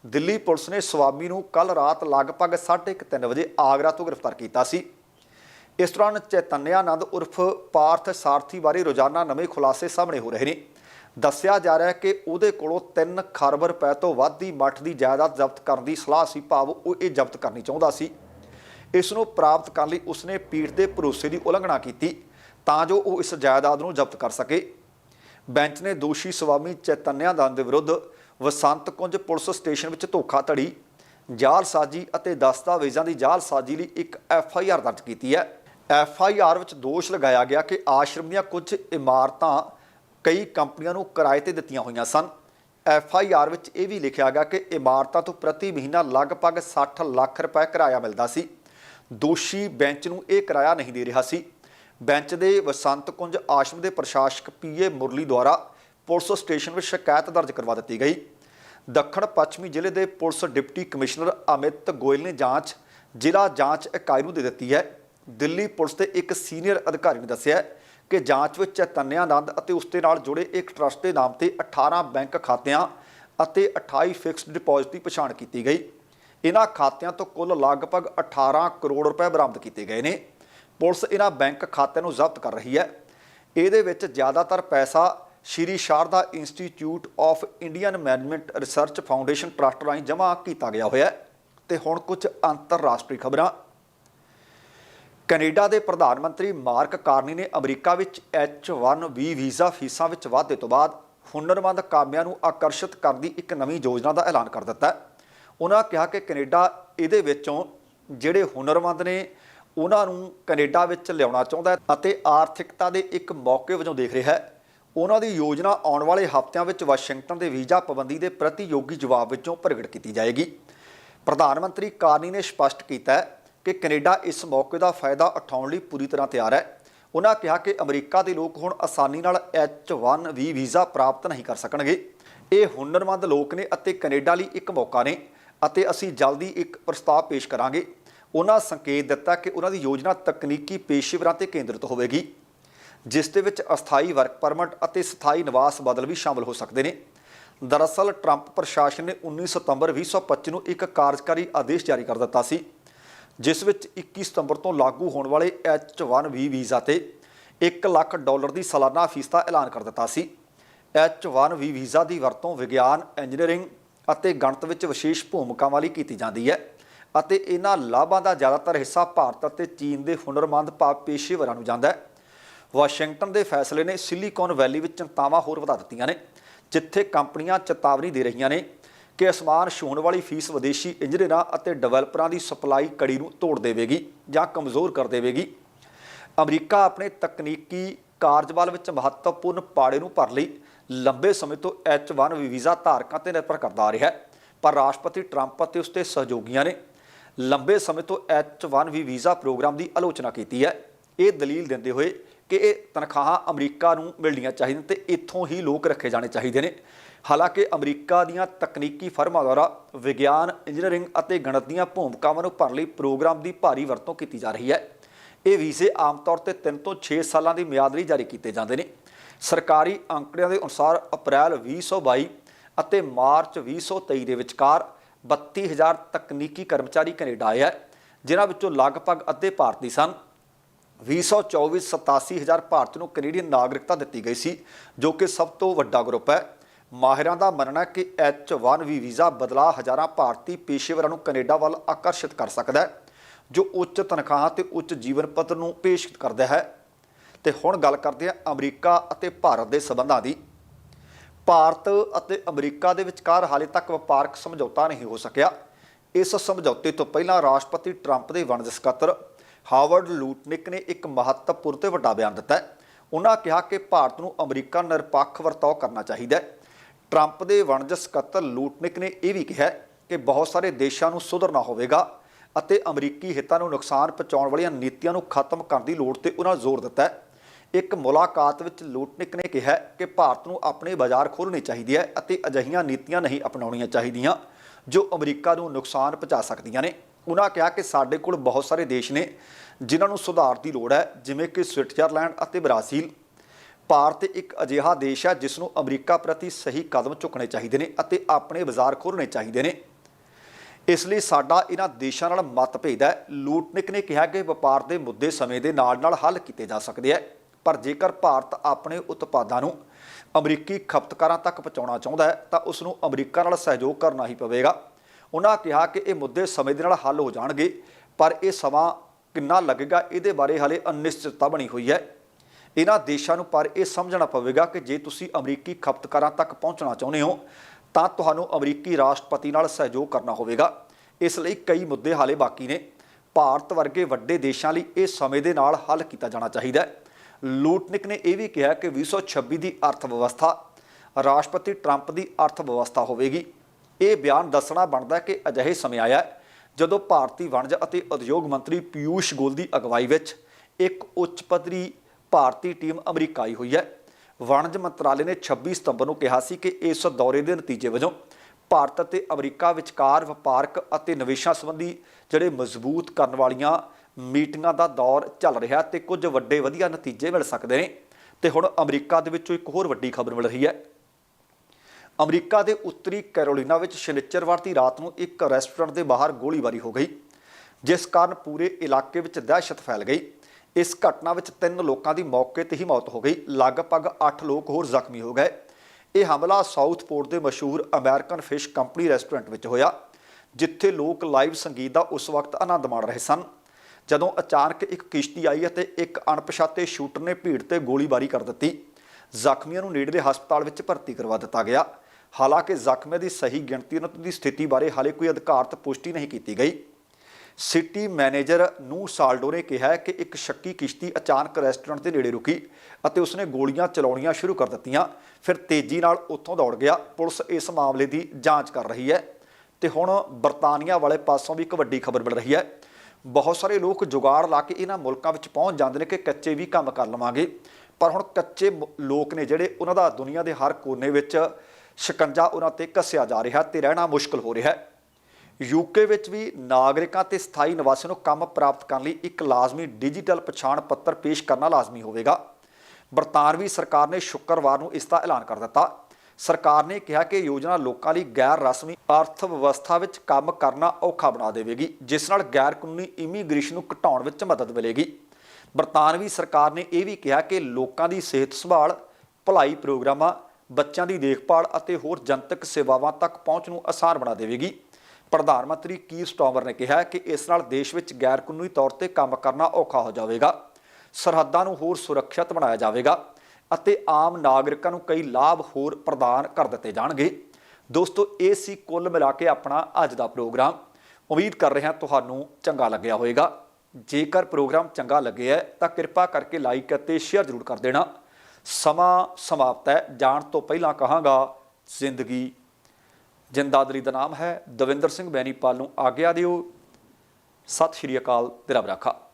ਦਿੱਲੀ ਪੁਲਿਸ ਨੇ ਸਵਾਮੀ ਨੂੰ ਕੱਲ ਰਾਤ ਲਗਭਗ 3:30 ਵਜੇ ਆਗਰਾ ਤੋਂ ਗ੍ਰਿਫਤਾਰ ਕੀਤਾ ਸੀ। ਇਸ ਦੌਰਾਨ ਚੈਤਨਿਆ ਆਨੰਦ ਉਰਫ ਪਾਰਥ ਸਾਰਥੀ ਬਾਰੇ ਰੋਜ਼ਾਨਾ ਨਵੇਂ ਖੁਲਾਸੇ ਸਾਹਮਣੇ ਹੋ ਰਹੇ ਨੇ। ਦੱਸਿਆ ਜਾ ਰਿਹਾ ਹੈ ਕਿ ਉਹਦੇ ਕੋਲੋਂ 3 ਖਰਬ ਰੁਪਏ ਤੋਂ ਵੱਧ ਦੀ ਮੱਠ ਦੀ ਜਾਇਦਾਦ ਜ਼ਬਤ ਕਰਨ ਦੀ ਸਲਾਹ ਸੀ, ਭਾਵ ਉਹ ਇਹ ਜ਼ਬਤ ਕਰਨੀ ਚਾਹੁੰਦਾ ਸੀ। ਇਸ ਨੂੰ ਪ੍ਰਾਪਤ ਕਰਨ ਲਈ ਉਸਨੇ ਪੀਠ ਦੇ ਭਰੋਸੇ ਦੀ ਉਲੰਘਣਾ ਕੀਤੀ ਤਾਂ ਜੋ ਉਹ ਇਸ ਜਾਇਦਾਦ ਨੂੰ ਜ਼ਬਤ ਕਰ ਸਕੇ। ਬੈਂਚ ਨੇ ਦੋਸ਼ੀ ਸਵਾਮੀ ਚੈਤਨਿਆ ਦੰਦ ਦੇ ਵਿਰੁੱਧ ਵਸੰਤ ਕੁੰਜ ਪੁਲਿਸ ਸਟੇਸ਼ਨ ਵਿੱਚ ਧੋਖਾਧੜੀ ਜਾਲਸਾਜ਼ੀ ਅਤੇ ਦਸਤਾਵੇਜ਼ਾਂ ਦੀ ਜਾਲਸਾਜ਼ੀ ਲਈ ਇੱਕ ਐਫ ਆਈ ਆਰ ਦਰਜ ਕੀਤੀ ਹੈ। ਐਫ ਆਈ ਆਰ ਵਿੱਚ ਦੋਸ਼ ਲਗਾਇਆ ਗਿਆ ਕਿ ਆਸ਼ਰਮ ਦੀਆਂ ਕੁਝ ਇਮਾਰਤਾਂ ਕਈ ਕੰਪਨੀਆਂ ਨੂੰ ਕਿਰਾਏ ਤੇ ਦਿੱਤੀਆਂ ਹੋਈਆਂ ਸਨ। ਐਫ ਆਈ ਆਰ ਵਿੱਚ ਇਹ ਵੀ ਲਿਖਿਆ ਗਿਆ ਕਿ ਇਮਾਰਤਾਂ ਤੋਂ ਪ੍ਰਤੀ ਮਹੀਨਾ ਲਗਭਗ 60 ਲੱਖ ਰੁਪਏ ਕਿਰਾਇਆ ਮਿਲਦਾ ਸੀ। ਦੋਸ਼ੀ ਬੈਂਚ ਨੂੰ ਇਹ ਕਿਰਾਇਆ ਨਹੀਂ ਦੇ ਰਿਹਾ ਸੀ। ਬੈਂਚ ਦੇ ਵਸੰਤ ਕੁੰਜ ਆਸ਼ਰਮ ਦੇ ਪ੍ਰਸ਼ਾਸਕ ਪੀਏ ਮੁਰਲੀ ਦੁਆਰਾ ਪੁਲਿਸ ਸਟੇਸ਼ਨ ਵਿੱਚ ਸ਼ਿਕਾਇਤ ਦਰਜ ਕਰਵਾ ਦਿੱਤੀ ਗਈ। ਦੱਖਣ ਪੱਛਮੀ ਜ਼ਿਲ੍ਹੇ ਦੇ police deputy commissioner Amit Goyal ਨੇ ਜਾਂਚ, ਜ਼ਿਲ੍ਹਾ ਜਾਂਚ ਇਕਾਈ ਨੂੰ ਦੇ ਦਿੱਤੀ ਹੈ। ਦਿੱਲੀ ਪੁਲਿਸ ਦੇ ਇੱਕ ਸੀਨੀਅਰ ਅਧਿਕਾਰੀ ਨੇ ਦੱਸਿਆ ਕਿ ਜਾਂਚ ਵਿੱਚ ਚੈਤਨਿਆ ਆਨੰਦ ਅਤੇ ਉਸ ਦੇ ਨਾਲ ਜੁੜੇ ਇੱਕ ਟਰਸਟ ਦੇ ਨਾਮ ਤੇ 18 ਬੈਂਕ ਖਾਤਿਆਂ ਅਤੇ 28 ਫਿਕਸਡ ਡਿਪੋਜ਼ਿਟ ਦੀ ਪਛਾਣ ਕੀਤੀ ਗਈ। ਇਹਨਾਂ ਖਾਤਿਆਂ ਤੋਂ ਕੁੱਲ ਲਗਭਗ 18 ਕਰੋੜ ਰੁਪਏ ਬਰਾਮਦ ਕੀਤੇ ਗਏ ਨੇ। ਪੁਲਿਸ ਇਹਨਾਂ ਬੈਂਕ ਖਾਤਿਆਂ ਨੂੰ ਜ਼ਬਤ ਕਰ ਰਹੀ ਹੈ। ਇਹਦੇ ਵਿੱਚ ਜ਼ਿਆਦਾਤਰ ਪੈਸਾ Shri Sharda institute of Indian management research foundation trust ਰਾਹੀਂ ਜਮ੍ਹਾਂ ਕੀਤਾ ਗਿਆ ਹੋਇਆ ਹੈ ਤੇ ਹੁਣ ਕੁਝ ਅੰਤਰਰਾਸ਼ਟਰੀ ਖਬਰਾਂ। ਕੈਨੇਡਾ ਦੇ ਪ੍ਰਧਾਨ ਮੰਤਰੀ ਮਾਰਕ ਕਾਰਨੀ ਨੇ ਅਮਰੀਕਾ ਵਿੱਚ H1B ਵੀਜ਼ਾ ਫੀਸਾਂ ਵਿੱਚ ਵਾਧੇ ਤੋਂ ਬਾਅਦ ਹੁਨਰਮੰਦ ਕਾਮਿਆਂ ਨੂੰ ਆਕਰਸ਼ਿਤ ਕਰਨ ਦੀ ਇੱਕ ਨਵੀਂ ਯੋਜਨਾ ਦਾ ਐਲਾਨ ਕਰ ਦਿੱਤਾ ਉਹਨਾਂ ਕਿਹਾ ਕਿ ਕੈਨੇਡਾ ਇਹਦੇ ਵਿੱਚੋਂ ਜਿਹੜੇ ਹੁਨਰਮੰਦ ਨੇ ਉਹਨਾਂ ਨੂੰ ਕੈਨੇਡਾ ਵਿੱਚ ਲਿਆਉਣਾ ਚਾਹੁੰਦਾ ਹੈ ਅਤੇ ਆਰਥਿਕਤਾ ਦੇ ਇੱਕ ਮੌਕੇ ਵਜੋਂ ਦੇਖ ਰਿਹਾ ਹੈ। ਉਹਨਾਂ ਦੀ ਯੋਜਨਾ ਆਉਣ ਵਾਲੇ ਹਫ਼ਤਿਆਂ ਵਿੱਚ ਵਾਸ਼ਿੰਗਟਨ ਦੇ ਵੀਜ਼ਾ ਪਾਬੰਦੀ ਦੇ ਪ੍ਰਤੀਯੋਗੀ ਜਵਾਬ ਵਿੱਚੋਂ ਪ੍ਰਗਟ ਕੀਤੀ ਜਾਏਗੀ। ਪ੍ਰਧਾਨ ਮੰਤਰੀ ਕਾਰਨੀ ਨੇ ਸਪਸ਼ਟ ਕੀਤਾ ਹੈ ਕਿ ਕੈਨੇਡਾ ਇਸ ਮੌਕੇ ਦਾ ਫਾਇਦਾ ਉਠਾਉਣ ਲਈ ਪੂਰੀ ਤਰ੍ਹਾਂ ਤਿਆਰ ਹੈ। ਉਹਨਾਂ ਕਿਹਾ ਕਿ ਅਮਰੀਕਾ ਦੇ ਲੋਕ ਹੁਣ ਆਸਾਨੀ ਨਾਲ H1B ਵੀਜ਼ਾ ਪ੍ਰਾਪਤ ਨਹੀਂ ਕਰ ਸਕਣਗੇ। ਇਹ ਹੁਨਰਮੰਦ ਲੋਕ ਨੇ ਅਤੇ ਕੈਨੇਡਾ ਲਈ ਇੱਕ ਮੌਕਾ ਨੇ ਅਤੇ ਅਸੀਂ ਜਲਦੀ ਇੱਕ ਪ੍ਰਸਤਾਵ ਪੇਸ਼ ਕਰਾਂਗੇ। ਉਹਨਾਂ ਸੰਕੇਤ ਦਿੱਤਾ ਕਿ ਉਹਨਾਂ ਦੀ ਯੋਜਨਾ ਤਕਨੀਕੀ ਪੇਸ਼ੇਵਰਾਂ ਤੇ ਕੇਂਦਰਿਤ ਹੋਵੇਗੀ। ਜਿਸ ਦੇ ਵਿੱਚ ਅਸਥਾਈ ਵਰਕ ਪਰਮਿਟ ਅਤੇ ਸਥਾਈ ਨਿਵਾਸ ਬਦਲ ਵੀ ਸ਼ਾਮਲ ਹੋ ਸਕਦੇ ਨੇ। ਦਰਅਸਲ ਟਰੰਪ ਪ੍ਰਸ਼ਾਸਨ ਨੇ 19 ਸਤੰਬਰ 2025 ਨੂੰ ਇੱਕ ਕਾਰਜਕਾਰੀ ਆਦੇਸ਼ ਜਾਰੀ ਕਰ ਦਿੱਤਾ ਸੀ, ਜਿਸ ਵਿੱਚ 21 ਸਤੰਬਰ ਤੋਂ ਲਾਗੂ ਹੋਣ ਵਾਲੇ H1B ਵੀਜ਼ਾ ਤੇ 1 ਲੱਖ ਡਾਲਰ ਦੀ ਸਾਲਾਨਾ ਫੀਸ ਦਾ ਐਲਾਨ ਕਰ ਦਿੱਤਾ ਸੀ। H1B ਵੀਜ਼ਾ ਦੀ ਵਰਤੋਂ ਵਿਗਿਆਨ ਇੰਜੀਨੀਅਰਿੰਗ ਅਤੇ ਗਣਿਤ ਵਿੱਚ ਵਿਸ਼ੇਸ਼ ਭੂਮਿਕਾਵਾਂ ਲਈ ਕੀਤੀ ਜਾਂਦੀ ਹੈ ਅਤੇ ਇਹਨਾਂ ਲਾਭਾਂ ਦਾ ਜ਼ਿਆਦਾਤਰ ਹਿੱਸਾ ਭਾਰਤ ਅਤੇ ਚੀਨ ਦੇ ਹੁਨਰਮੰਦ ਭਾਵ ਪੇਸ਼ੇਵਰਾਂ ਨੂੰ ਜਾਂਦਾ ਹੈ। ਵਾਸ਼ਿੰਗਟਨ ਦੇ ਫੈਸਲੇ ਨੇ ਸਿਲੀਕਾਨ ਵੈਲੀ ਵਿੱਚ ਚਿੰਤਾਵਾਂ ਹੋਰ ਵਧਾ ਦਿੱਤੀਆਂ ਨੇ, ਜਿੱਥੇ ਕੰਪਨੀਆਂ ਚੇਤਾਵਨੀ ਦੇ ਰਹੀਆਂ ਨੇ ਕਿ ਅਸਮਾਨ ਛੂਹਣ ਵਾਲੀ ਫੀਸ ਵਿਦੇਸ਼ੀ ਇੰਜੀਨੀਅਰਾਂ ਅਤੇ ਡਿਵੈਲਪਰਾਂ ਦੀ ਸਪਲਾਈ ਕੜੀ ਨੂੰ ਤੋੜ ਦੇਵੇਗੀ ਜਾਂ ਕਮਜ਼ੋਰ ਕਰ ਦੇਵੇਗੀ। ਅਮਰੀਕਾ ਆਪਣੇ ਤਕਨੀਕੀ ਕਾਰਜਵਾਲ ਵਿੱਚ ਮਹੱਤਵਪੂਰਨ ਪਾੜੇ ਨੂੰ ਭਰ ਲਈ ਲੰਬੇ ਸਮੇਂ ਤੋਂ H1 ਵੀਜ਼ਾ ਧਾਰਕਾਂ ਤੇ ਨਿਰਭਰ ਕਰਦਾ ਆ ਰਿਹਾ ਹੈ, ਪਰ ਰਾਸ਼ਟਰਪਤੀ ਟਰੰਪ ਅਤੇ ਉਸਦੇ ਸਹਿਯੋਗੀਆਂ ਨੇ ਲੰਬੇ ਸਮੇਂ ਤੋਂ H1 ਵੀਜ਼ਾ ਪ੍ਰੋਗਰਾਮ ਦੀ ਆਲੋਚਨਾ ਕੀਤੀ ਹੈ। ਇਹ ਦਲੀਲ ਦਿੰਦੇ ਹੋਏ ਕਿ ਇਹ ਤਨਖਾਹਾਂ ਅਮਰੀਕਾ ਨੂੰ ਮਿਲਣੀਆਂ ਚਾਹੀਦੀਆਂ ਤੇ ਇੱਥੋਂ ਹੀ ਲੋਕ ਰੱਖੇ ਜਾਣੇ ਚਾਹੀਦੇ ਨੇ। ਹਾਲਾਂਕਿ ਅਮਰੀਕਾ ਦੀਆਂ ਤਕਨੀਕੀ ਫਰਮਾਂ ਦੁਆਰਾ ਵਿਗਿਆਨ, ਇੰਜੀਨੀਅਰਿੰਗ ਅਤੇ ਗਣਿਤ ਦੀਆਂ ਭੂਮਿਕਾਵਾਂ ਨੂੰ ਭਰਨ ਲਈ ਪ੍ਰੋਗਰਾਮ ਦੀ ਭਾਰੀ ਵਰਤੋਂ ਕੀਤੀ ਜਾ ਰਹੀ ਹੈ। ਇਹ ਵੀਜ਼ੇ ਆਮ ਤੌਰ ਤੇ 3 ਤੋਂ 6 ਸਾਲਾਂ ਦੀ ਮਿਆਦ ਲਈ ਜਾਰੀ ਕੀਤੇ ਜਾਂਦੇ ਨੇ। ਸਰਕਾਰੀ ਅੰਕੜਿਆਂ ਦੇ ਅਨੁਸਾਰ ਅਪ੍ਰੈਲ 2022 ਅਤੇ ਮਾਰਚ 2023 ਦੇ ਵਿਚਕਾਰ 32000 ਤਕਨੀਕੀ ਕਰਮਚਾਰੀ ਕੈਨੇਡਾ ਆਏ ਹੈ, ਜਿਨ੍ਹਾਂ ਵਿੱਚੋਂ ਲਗਭਗ ਅੱਧੇ ਭਾਰਤੀ ਸਨ। 2024 87000 ਭਾਰਤ ਨੂੰ ਕੈਨੇਡੀਅਨ ਨਾਗਰਿਕਤਾ ਦਿੱਤੀ ਗਈ ਸੀ, ਜੋ ਕਿ ਸਭ ਤੋਂ ਵੱਡਾ ਗਰੁੱਪ ਹੈ। ਮਾਹਿਰਾਂ ਦਾ ਮੰਨਣਾ ਹੈ ਕਿ H1 ਵੀਜ਼ਾ ਬਦਲਾ ਹਜ਼ਾਰਾਂ ਭਾਰਤੀ ਪੇਸ਼ੇਵਰਾਂ ਨੂੰ ਕੈਨੇਡਾ ਵੱਲ ਆਕਰਸ਼ਿਤ ਕਰ ਸਕਦਾ ਹੈ, ਜੋ ਉੱਚ ਤਨਖਾਹਾਂ ਤੇ ਉੱਚ ਜੀਵਨ ਪੱਧਰ ਨੂੰ ਪੇਸ਼ ਕਰਦਾ ਹੈ। ਤੇ ਹੁਣ ਗੱਲ ਕਰਦੇ ਹਾਂ ਅਮਰੀਕਾ ਅਤੇ ਭਾਰਤ ਦੇ ਸਬੰਧਾਂ ਦੀ। ਭਾਰਤ ਅਤੇ ਅਮਰੀਕਾ ਦੇ ਵਿਚਕਾਰ ਹਾਲੇ ਤੱਕ ਵਪਾਰਕ ਸਮਝੌਤਾ ਨਹੀਂ ਹੋ ਸਕਿਆ। ਇਸ ਸਮਝੌਤੇ ਤੋਂ ਪਹਿਲਾਂ ਰਾਸ਼ਟਰਪਤੀ ਟਰੰਪ ਦੇ ਵਣਜ ਸਕੱਤਰ ਹਾਵਰਡ ਲੂਟਨਿਕ ਨੇ ਇੱਕ ਮਹੱਤਵਪੂਰਨ ਤੇ ਵੱਡਾ ਬਿਆਨ ਦਿੱਤਾ ਹੈ। ਉਹਨਾਂ ਕਿਹਾ ਕਿ ਭਾਰਤ ਨੂੰ ਅਮਰੀਕਾ ਨਿਰਪੱਖ ਵਰਤਾਓ ਕਰਨਾ ਚਾਹੀਦਾ ਹੈ। ਟਰੰਪ ਦੇ ਵਣਜ ਸਕੱਤਰ ਲੂਟਨਿਕ ਨੇ ਇਹ ਵੀ ਕਿਹਾ ਕਿ ਬਹੁਤ ਸਾਰੇ ਦੇਸ਼ਾਂ ਨੂੰ ਸੁਧਰਨਾ ਹੋਵੇਗਾ ਅਤੇ ਅਮਰੀਕੀ ਹਿੱਤਾਂ ਨੂੰ ਨੁਕਸਾਨ ਪਹੁੰਚਾਉਣ ਵਾਲੀਆਂ ਨੀਤੀਆਂ ਨੂੰ ਖਤਮ ਕਰਨ ਦੀ ਲੋੜ ਤੇ ਉਹਨਾਂ ਜ਼ੋਰ ਦਿੱਤਾ ਹੈ। ਇੱਕ ਮੁਲਾਕਾਤ ਵਿੱਚ ਲੂਟਨਿਕ ਨੇ ਕਿਹਾ ਕਿ ਭਾਰਤ ਨੂੰ ਆਪਣੇ ਬਾਜ਼ਾਰ ਖੋਲ੍ਹਣੇ ਚਾਹੀਦੇ ਹੈ ਅਤੇ ਅਜਿਹੀਆਂ ਨੀਤੀਆਂ ਨਹੀਂ ਅਪਣਾਉਣੀਆਂ ਚਾਹੀਦੀਆਂ ਜੋ ਅਮਰੀਕਾ ਨੂੰ ਨੁਕਸਾਨ ਪਹੁੰਚਾ ਸਕਦੀਆਂ ਨੇ। ਉਹਨਾਂ ਕਿਹਾ ਕਿ ਸਾਡੇ ਕੋਲ ਬਹੁਤ ਸਾਰੇ ਦੇਸ਼ ਨੇ ਜਿਨ੍ਹਾਂ ਨੂੰ ਸੁਧਾਰ ਦੀ ਲੋੜ ਹੈ, ਜਿਵੇਂ ਕਿ ਸਵਿਟਜ਼ਰਲੈਂਡ ਅਤੇ ਬ੍ਰਾਜ਼ੀਲ। ਭਾਰਤ ਇੱਕ ਅਜਿਹਾ ਦੇਸ਼ ਹੈ ਜਿਸ ਨੂੰ ਅਮਰੀਕਾ ਪ੍ਰਤੀ ਸਹੀ ਕਦਮ ਚੁੱਕਣੇ ਚਾਹੀਦੇ ਨੇ ਅਤੇ ਆਪਣੇ ਬਾਜ਼ਾਰ ਖੋਲ੍ਹਣੇ ਚਾਹੀਦੇ ਨੇ। ਇਸ ਲਈ ਸਾਡਾ ਇਹਨਾਂ ਦੇਸ਼ਾਂ ਨਾਲ ਮਤਭੇਦ ਹੈ। ਲੂਟਨਿਕ ਨੇ ਕਿਹਾ ਕਿ ਵਪਾਰ ਦੇ ਮੁੱਦੇ ਸਮੇਂ ਦੇ ਨਾਲ-ਨਾਲ ਹੱਲ ਕੀਤੇ ਜਾ ਸਕਦੇ ਹੈ, ਪਰ ਜੇਕਰ ਭਾਰਤ ਆਪਣੇ ਉਤਪਾਦਾਂ ਨੂੰ ਅਮਰੀਕੀ ਖਪਤਕਾਰਾਂ ਤੱਕ ਪਹੁੰਚਾਉਣਾ ਚਾਹੁੰਦਾ ਹੈ, ਤਾਂ ਉਸ ਨੂੰ ਅਮਰੀਕਾ ਨਾਲ ਸਹਿਯੋਗ ਕਰਨਾ ਹੀ ਪਵੇਗਾ। ਉਹਨਾਂ ਕਿਹਾ ਕਿ ਇਹ ਮੁੱਦੇ ਸਮੇਂ ਦੇ ਨਾਲ ਹੱਲ ਹੋ ਜਾਣਗੇ, ਪਰ ਇਹ ਸਮਾਂ ਕਿੰਨਾ ਲੱਗੇਗਾ ਇਹਦੇ ਬਾਰੇ ਹਾਲੇ ਅਨਿਸ਼ਚਿਤਤਾ ਬਣੀ ਹੋਈ ਹੈ। ਇਹਨਾਂ ਦੇਸ਼ਾਂ ਨੂੰ ਪਰ ਇਹ ਸਮਝਣਾ ਪਵੇਗਾ ਕਿ ਜੇ ਤੁਸੀਂ ਅਮਰੀਕੀ ਖਪਤਕਾਰਾਂ ਤੱਕ ਪਹੁੰਚਣਾ ਚਾਹੁੰਦੇ ਹੋ, ਤਾਂ ਤੁਹਾਨੂੰ ਅਮਰੀਕੀ ਰਾਸ਼ਟਰਪਤੀ ਨਾਲ ਸਹਿਯੋਗ ਕਰਨਾ ਹੋਵੇਗਾ। ਇਸ ਲਈ ਕਈ ਮੁੱਦੇ ਹਾਲੇ ਬਾਕੀ ਨੇ। ਭਾਰਤ ਵਰਗੇ ਵੱਡੇ ਦੇਸ਼ਾਂ ਲਈ ਇਹ ਸਮੇਂ ਦੇ ਨਾਲ ਹੱਲ ਕੀਤਾ ਜਾਣਾ ਚਾਹੀਦਾ ਹੈ। ਲੂਟਨਿਕ ਨੇ ਇਹ ਵੀ ਕਿਹਾ ਕਿ 2026 ਦੀ ਅਰਥ ਵਿਵਸਥਾ ਰਾਸ਼ਟਰਪਤੀ ਟਰੰਪ ਦੀ ਅਰਥ ਵਿਵਸਥਾ ਹੋਵੇਗੀ। ਇਹ ਬਿਆਨ ਦੱਸਣਾ ਬਣਦਾ ਕਿ ਅਜਿਹੇ ਸਮੇਂ ਆਇਆ ਜਦੋਂ ਭਾਰਤੀ ਵਣਜ ਅਤੇ ਉਦਯੋਗ ਮੰਤਰੀ ਪਿਊਸ਼ ਗੋਲ ਦੀ ਅਗਵਾਈ ਵਿੱਚ ਇੱਕ ਉੱਚ ਪੱਧਰੀ ਭਾਰਤੀ ਟੀਮ ਅਮਰੀਕਾ ਆਈ ਹੋਈ ਹੈ। ਵਣਜ ਮੰਤਰਾਲੇ ਨੇ 26 ਸਤੰਬਰ ਨੂੰ ਕਿਹਾ ਸੀ ਕਿ ਇਸ ਦੌਰੇ ਦੇ ਨਤੀਜੇ ਵਜੋਂ ਭਾਰਤ ਅਤੇ ਅਮਰੀਕਾ ਵਿਚਕਾਰ ਵਪਾਰਕ ਅਤੇ ਨਿਵੇਸ਼ਾਂ ਸੰਬੰਧੀ ਜਿਹੜੇ ਮਜ਼ਬੂਤ ਕਰਨ ਵਾਲੀਆਂ ਮੀਟਿੰਗਾਂ ਦਾ ਦੌਰ ਚੱਲ ਰਿਹਾ ਤੇ ਕੁਝ ਵੱਡੇ ਵਧੀਆ ਨਤੀਜੇ ਮਿਲ ਸਕਦੇ ਨੇ। ਤੇ ਹੁਣ ਅਮਰੀਕਾ ਦੇ ਵਿੱਚੋਂ ਇੱਕ ਹੋਰ ਵੱਡੀ ਖਬਰ ਮਿਲ ਰਹੀ ਹੈ। ਅਮਰੀਕਾ ਦੇ ਉੱਤਰੀ ਕੈਰੋਲੀਨਾ ਵਿੱਚ ਸ਼ਨੀਚਰਵਾਰ ਦੀ ਰਾਤ ਨੂੰ ਇੱਕ ਰੈਸਟੋਰੈਂਟ ਦੇ ਬਾਹਰ ਗੋਲੀਬਾਰੀ ਹੋ ਗਈ, ਜਿਸ ਕਾਰਨ ਪੂਰੇ ਇਲਾਕੇ ਵਿੱਚ ਦਹਿਸ਼ਤ ਫੈਲ ਗਈ। ਇਸ ਘਟਨਾ ਵਿੱਚ ਤਿੰਨ ਲੋਕਾਂ ਦੀ ਮੌਕੇ ਤੇ ਹੀ ਮੌਤ ਹੋ ਗਈ। ਲਗਭਗ 8 ਲੋਕ ਹੋਰ ਜ਼ਖਮੀ ਹੋ ਗਏ। ਇਹ ਹਮਲਾ ਸਾਊਥ ਪੋਰਟ ਦੇ ਮਸ਼ਹੂਰ ਅਮਰੀਕਨ ਫਿਸ਼ ਕੰਪਨੀ ਰੈਸਟੋਰੈਂਟ ਵਿੱਚ ਹੋਇਆ, ਜਿੱਥੇ ਲੋਕ ਲਾਈਵ ਸੰਗੀਤ ਦਾ ਉਸ ਵਕਤ ਆਨੰਦ ਮਾਣ ਰਹੇ ਸਨ। ਜਦੋਂ ਅਚਾਨਕ ਇੱਕ ਕਿਸ਼ਤੀ ਆਈ ਅਤੇ ਇੱਕ ਅਣਪਛਾਤੇ ਸ਼ੂਟਰ ਨੇ ਭੀੜ ਤੇ ਗੋਲੀਬਾਰੀ ਕਰ ਦਿੱਤੀ, ਜ਼ਖਮੀਆਂ ਨੂੰ ਨੇੜਲੇ ਹਸਪਤਾਲ ਵਿੱਚ ਭਰਤੀ ਕਰਵਾ ਦਿੱਤਾ ਗਿਆ। ਹਾਲਾਂਕਿ ਜ਼ਖਮੀਆਂ ਦੀ ਸਹੀ ਗਿਣਤੀ ਉਹਨਾਂ ਦੀ ਸਥਿਤੀ ਬਾਰੇ ਹਾਲੇ ਕੋਈ ਅਧਿਕਾਰਤ ਪੁਸ਼ਟੀ ਨਹੀਂ ਕੀਤੀ ਗਈ। ਸਿਟੀ ਮੈਨੇਜਰ ਨੂੰ ਸਾਲਡੋ ਨੇ ਕਿਹਾ ਕਿ ਇੱਕ ਸ਼ੱਕੀ ਕਿਸ਼ਤੀ ਅਚਾਨਕ ਰੈਸਟੋਰੈਂਟ ਦੇ ਨੇੜੇ ਰੁਕੀ ਅਤੇ ਉਸਨੇ ਗੋਲੀਆਂ ਚਲਾਉਣੀਆਂ ਸ਼ੁਰੂ ਕਰ ਦਿੱਤੀਆਂ। ਫਿਰ ਤੇਜ਼ੀ ਨਾਲ ਉੱਥੋਂ ਦੌੜ ਗਿਆ। ਪੁਲਿਸ ਇਸ ਮਾਮਲੇ ਦੀ ਜਾਂਚ ਕਰ ਰਹੀ ਹੈ। ਤੇ ਹੁਣ ਬਰਤਾਨੀਆ ਵਾਲੇ ਪਾਸੋਂ ਵੀ ਇੱਕ ਵੱਡੀ ਖਬਰ ਮਿਲ ਰਹੀ ਹੈ। ਬਹੁਤ ਸਾਰੇ ਲੋਕ ਜੁਗਾੜ ਲਾ ਕੇ ਇਹਨਾਂ ਮੁਲਕਾਂ ਵਿੱਚ ਪਹੁੰਚ ਜਾਂਦੇ ਨੇ ਕਿ ਕੱਚੇ ਵੀ ਕੰਮ ਕਰ ਲਵਾਂਗੇ। ਪਰ ਹੁਣ ਕੱਚੇ ਲੋਕ ਨੇ ਜਿਹੜੇ ਉਹਨਾਂ ਦਾ ਦੁਨੀਆ ਦੇ ਹਰ ਕੋਨੇ ਵਿੱਚ ਸ਼ਿਕੰਜਾ ਉਹਨਾਂ ਤੇ ਕੱਸਿਆ ਜਾ ਰਿਹਾ ਤੇ ਰਹਿਣਾ ਮੁਸ਼ਕਲ ਹੋ ਰਿਹਾ ਹੈ। ਯੂਕੇ ਵਿੱਚ ਵੀ ਨਾਗਰਿਕਾਂ ਤੇ ਸਥਾਈ ਨਿਵਾਸੀਆਂ ਨੂੰ ਕੰਮ ਪ੍ਰਾਪਤ ਕਰਨ ਲਈ ਇੱਕ ਲਾਜ਼ਮੀ ਡਿਜੀਟਲ ਪਛਾਣ ਪੱਤਰ ਪੇਸ਼ ਕਰਨਾ ਲਾਜ਼ਮੀ ਹੋਵੇਗਾ। ਬਰਤਾਨਵੀ ਸਰਕਾਰ ਨੇ ਸ਼ੁੱਕਰਵਾਰ ਨੂੰ ਇਸ ਦਾ ਐਲਾਨ ਕਰ ਦਿੱਤਾ। ਸਰਕਾਰ ਨੇ ਕਿਹਾ ਕਿ ਯੋਜਨਾ ਲੋਕਾਂ ਲਈ ਗੈਰ ਰਸਮੀ ਅਰਥ ਵਿਵਸਥਾ ਵਿੱਚ ਕੰਮ ਕਰਨਾ ਔਖਾ ਬਣਾ ਦੇਵੇਗੀ, ਜਿਸ ਨਾਲ ਗੈਰ ਕਾਨੂੰਨੀ ਇਮੀਗ੍ਰੇਸ਼ਨ ਨੂੰ ਘਟਾਉਣ ਵਿੱਚ ਮਦਦ ਮਿਲੇਗੀ। ਬਰਤਾਨਵੀ ਸਰਕਾਰ ਨੇ ਇਹ ਵੀ ਕਿਹਾ ਕਿ ਲੋਕਾਂ ਦੀ ਸਿਹਤ ਸੰਭਾਲ, ਭਲਾਈ ਪ੍ਰੋਗਰਾਮਾਂ ਬੱਚਿਆਂ ਦੀ ਦੇਖਭਾਲ ਅਤੇ ਹੋਰ ਜਨਤਕ ਸੇਵਾਵਾਂ ਤੱਕ ਪਹੁੰਚ ਨੂੰ ਆਸਾਨ ਬਣਾ ਦੇਵੇਗੀ। ਪ੍ਰਧਾਨ ਮੰਤਰੀ ਕੀਰ ਸਟਾਰਮਰ ਨੇ ਕਿਹਾ ਕਿ ਇਸ ਨਾਲ ਦੇਸ਼ ਵਿੱਚ ਗੈਰ ਕਾਨੂੰਨੀ ਤੌਰ ਤੇ ਕੰਮ ਕਰਨਾ ਔਖਾ ਹੋ ਜਾਵੇਗਾ। ਸਰਹੱਦਾਂ ਨੂੰ ਹੋਰ ਸੁਰੱਖਿਅਤ ਬਣਾਇਆ ਜਾਵੇਗਾ ਅਤੇ ਆਮ ਨਾਗਰਿਕਾਂ ਨੂੰ ਕਈ ਲਾਭ ਹੋਰ ਪ੍ਰਦਾਨ ਕਰ ਦਿੱਤੇ ਜਾਣਗੇ। ਦੋਸਤੋ, ਇਹ ਸੀ ਕੁੱਲ ਮਿਲਾ ਕੇ ਆਪਣਾ ਅੱਜ ਦਾ ਪ੍ਰੋਗਰਾਮ। ਉਮੀਦ ਕਰ ਰਿਹਾ ਤੁਹਾਨੂੰ ਚੰਗਾ ਲੱਗਿਆ ਹੋਵੇਗਾ। ਜੇਕਰ ਪ੍ਰੋਗਰਾਮ ਚੰਗਾ ਲੱਗਿਆ ਹੈ ਤਾਂ ਕਿਰਪਾ ਕਰਕੇ ਲਾਈਕ ਅਤੇ ਸ਼ੇਅਰ ਜ਼ਰੂਰ ਕਰ ਦੇਣਾ। ਸਮਾਂ ਸਮਾਪਤ ਹੈ। ਜਾਣ ਤੋਂ ਪਹਿਲਾਂ ਕਹਾਂਗਾ ਜ਼ਿੰਦਗੀ। ਜਿੰਦਾਦਰੀ ਦਾ ਨਾਮ ਹੈ ਦਵਿੰਦਰ ਸਿੰਘ ਬੈਨੀਪਾਲ ਨੂੰ ਆਗਿਆ ਦਿਓ। ਸਤਿ ਸ਼੍ਰੀ ਅਕਾਲ ਤੇਰਾ ਬਰਾਖਾ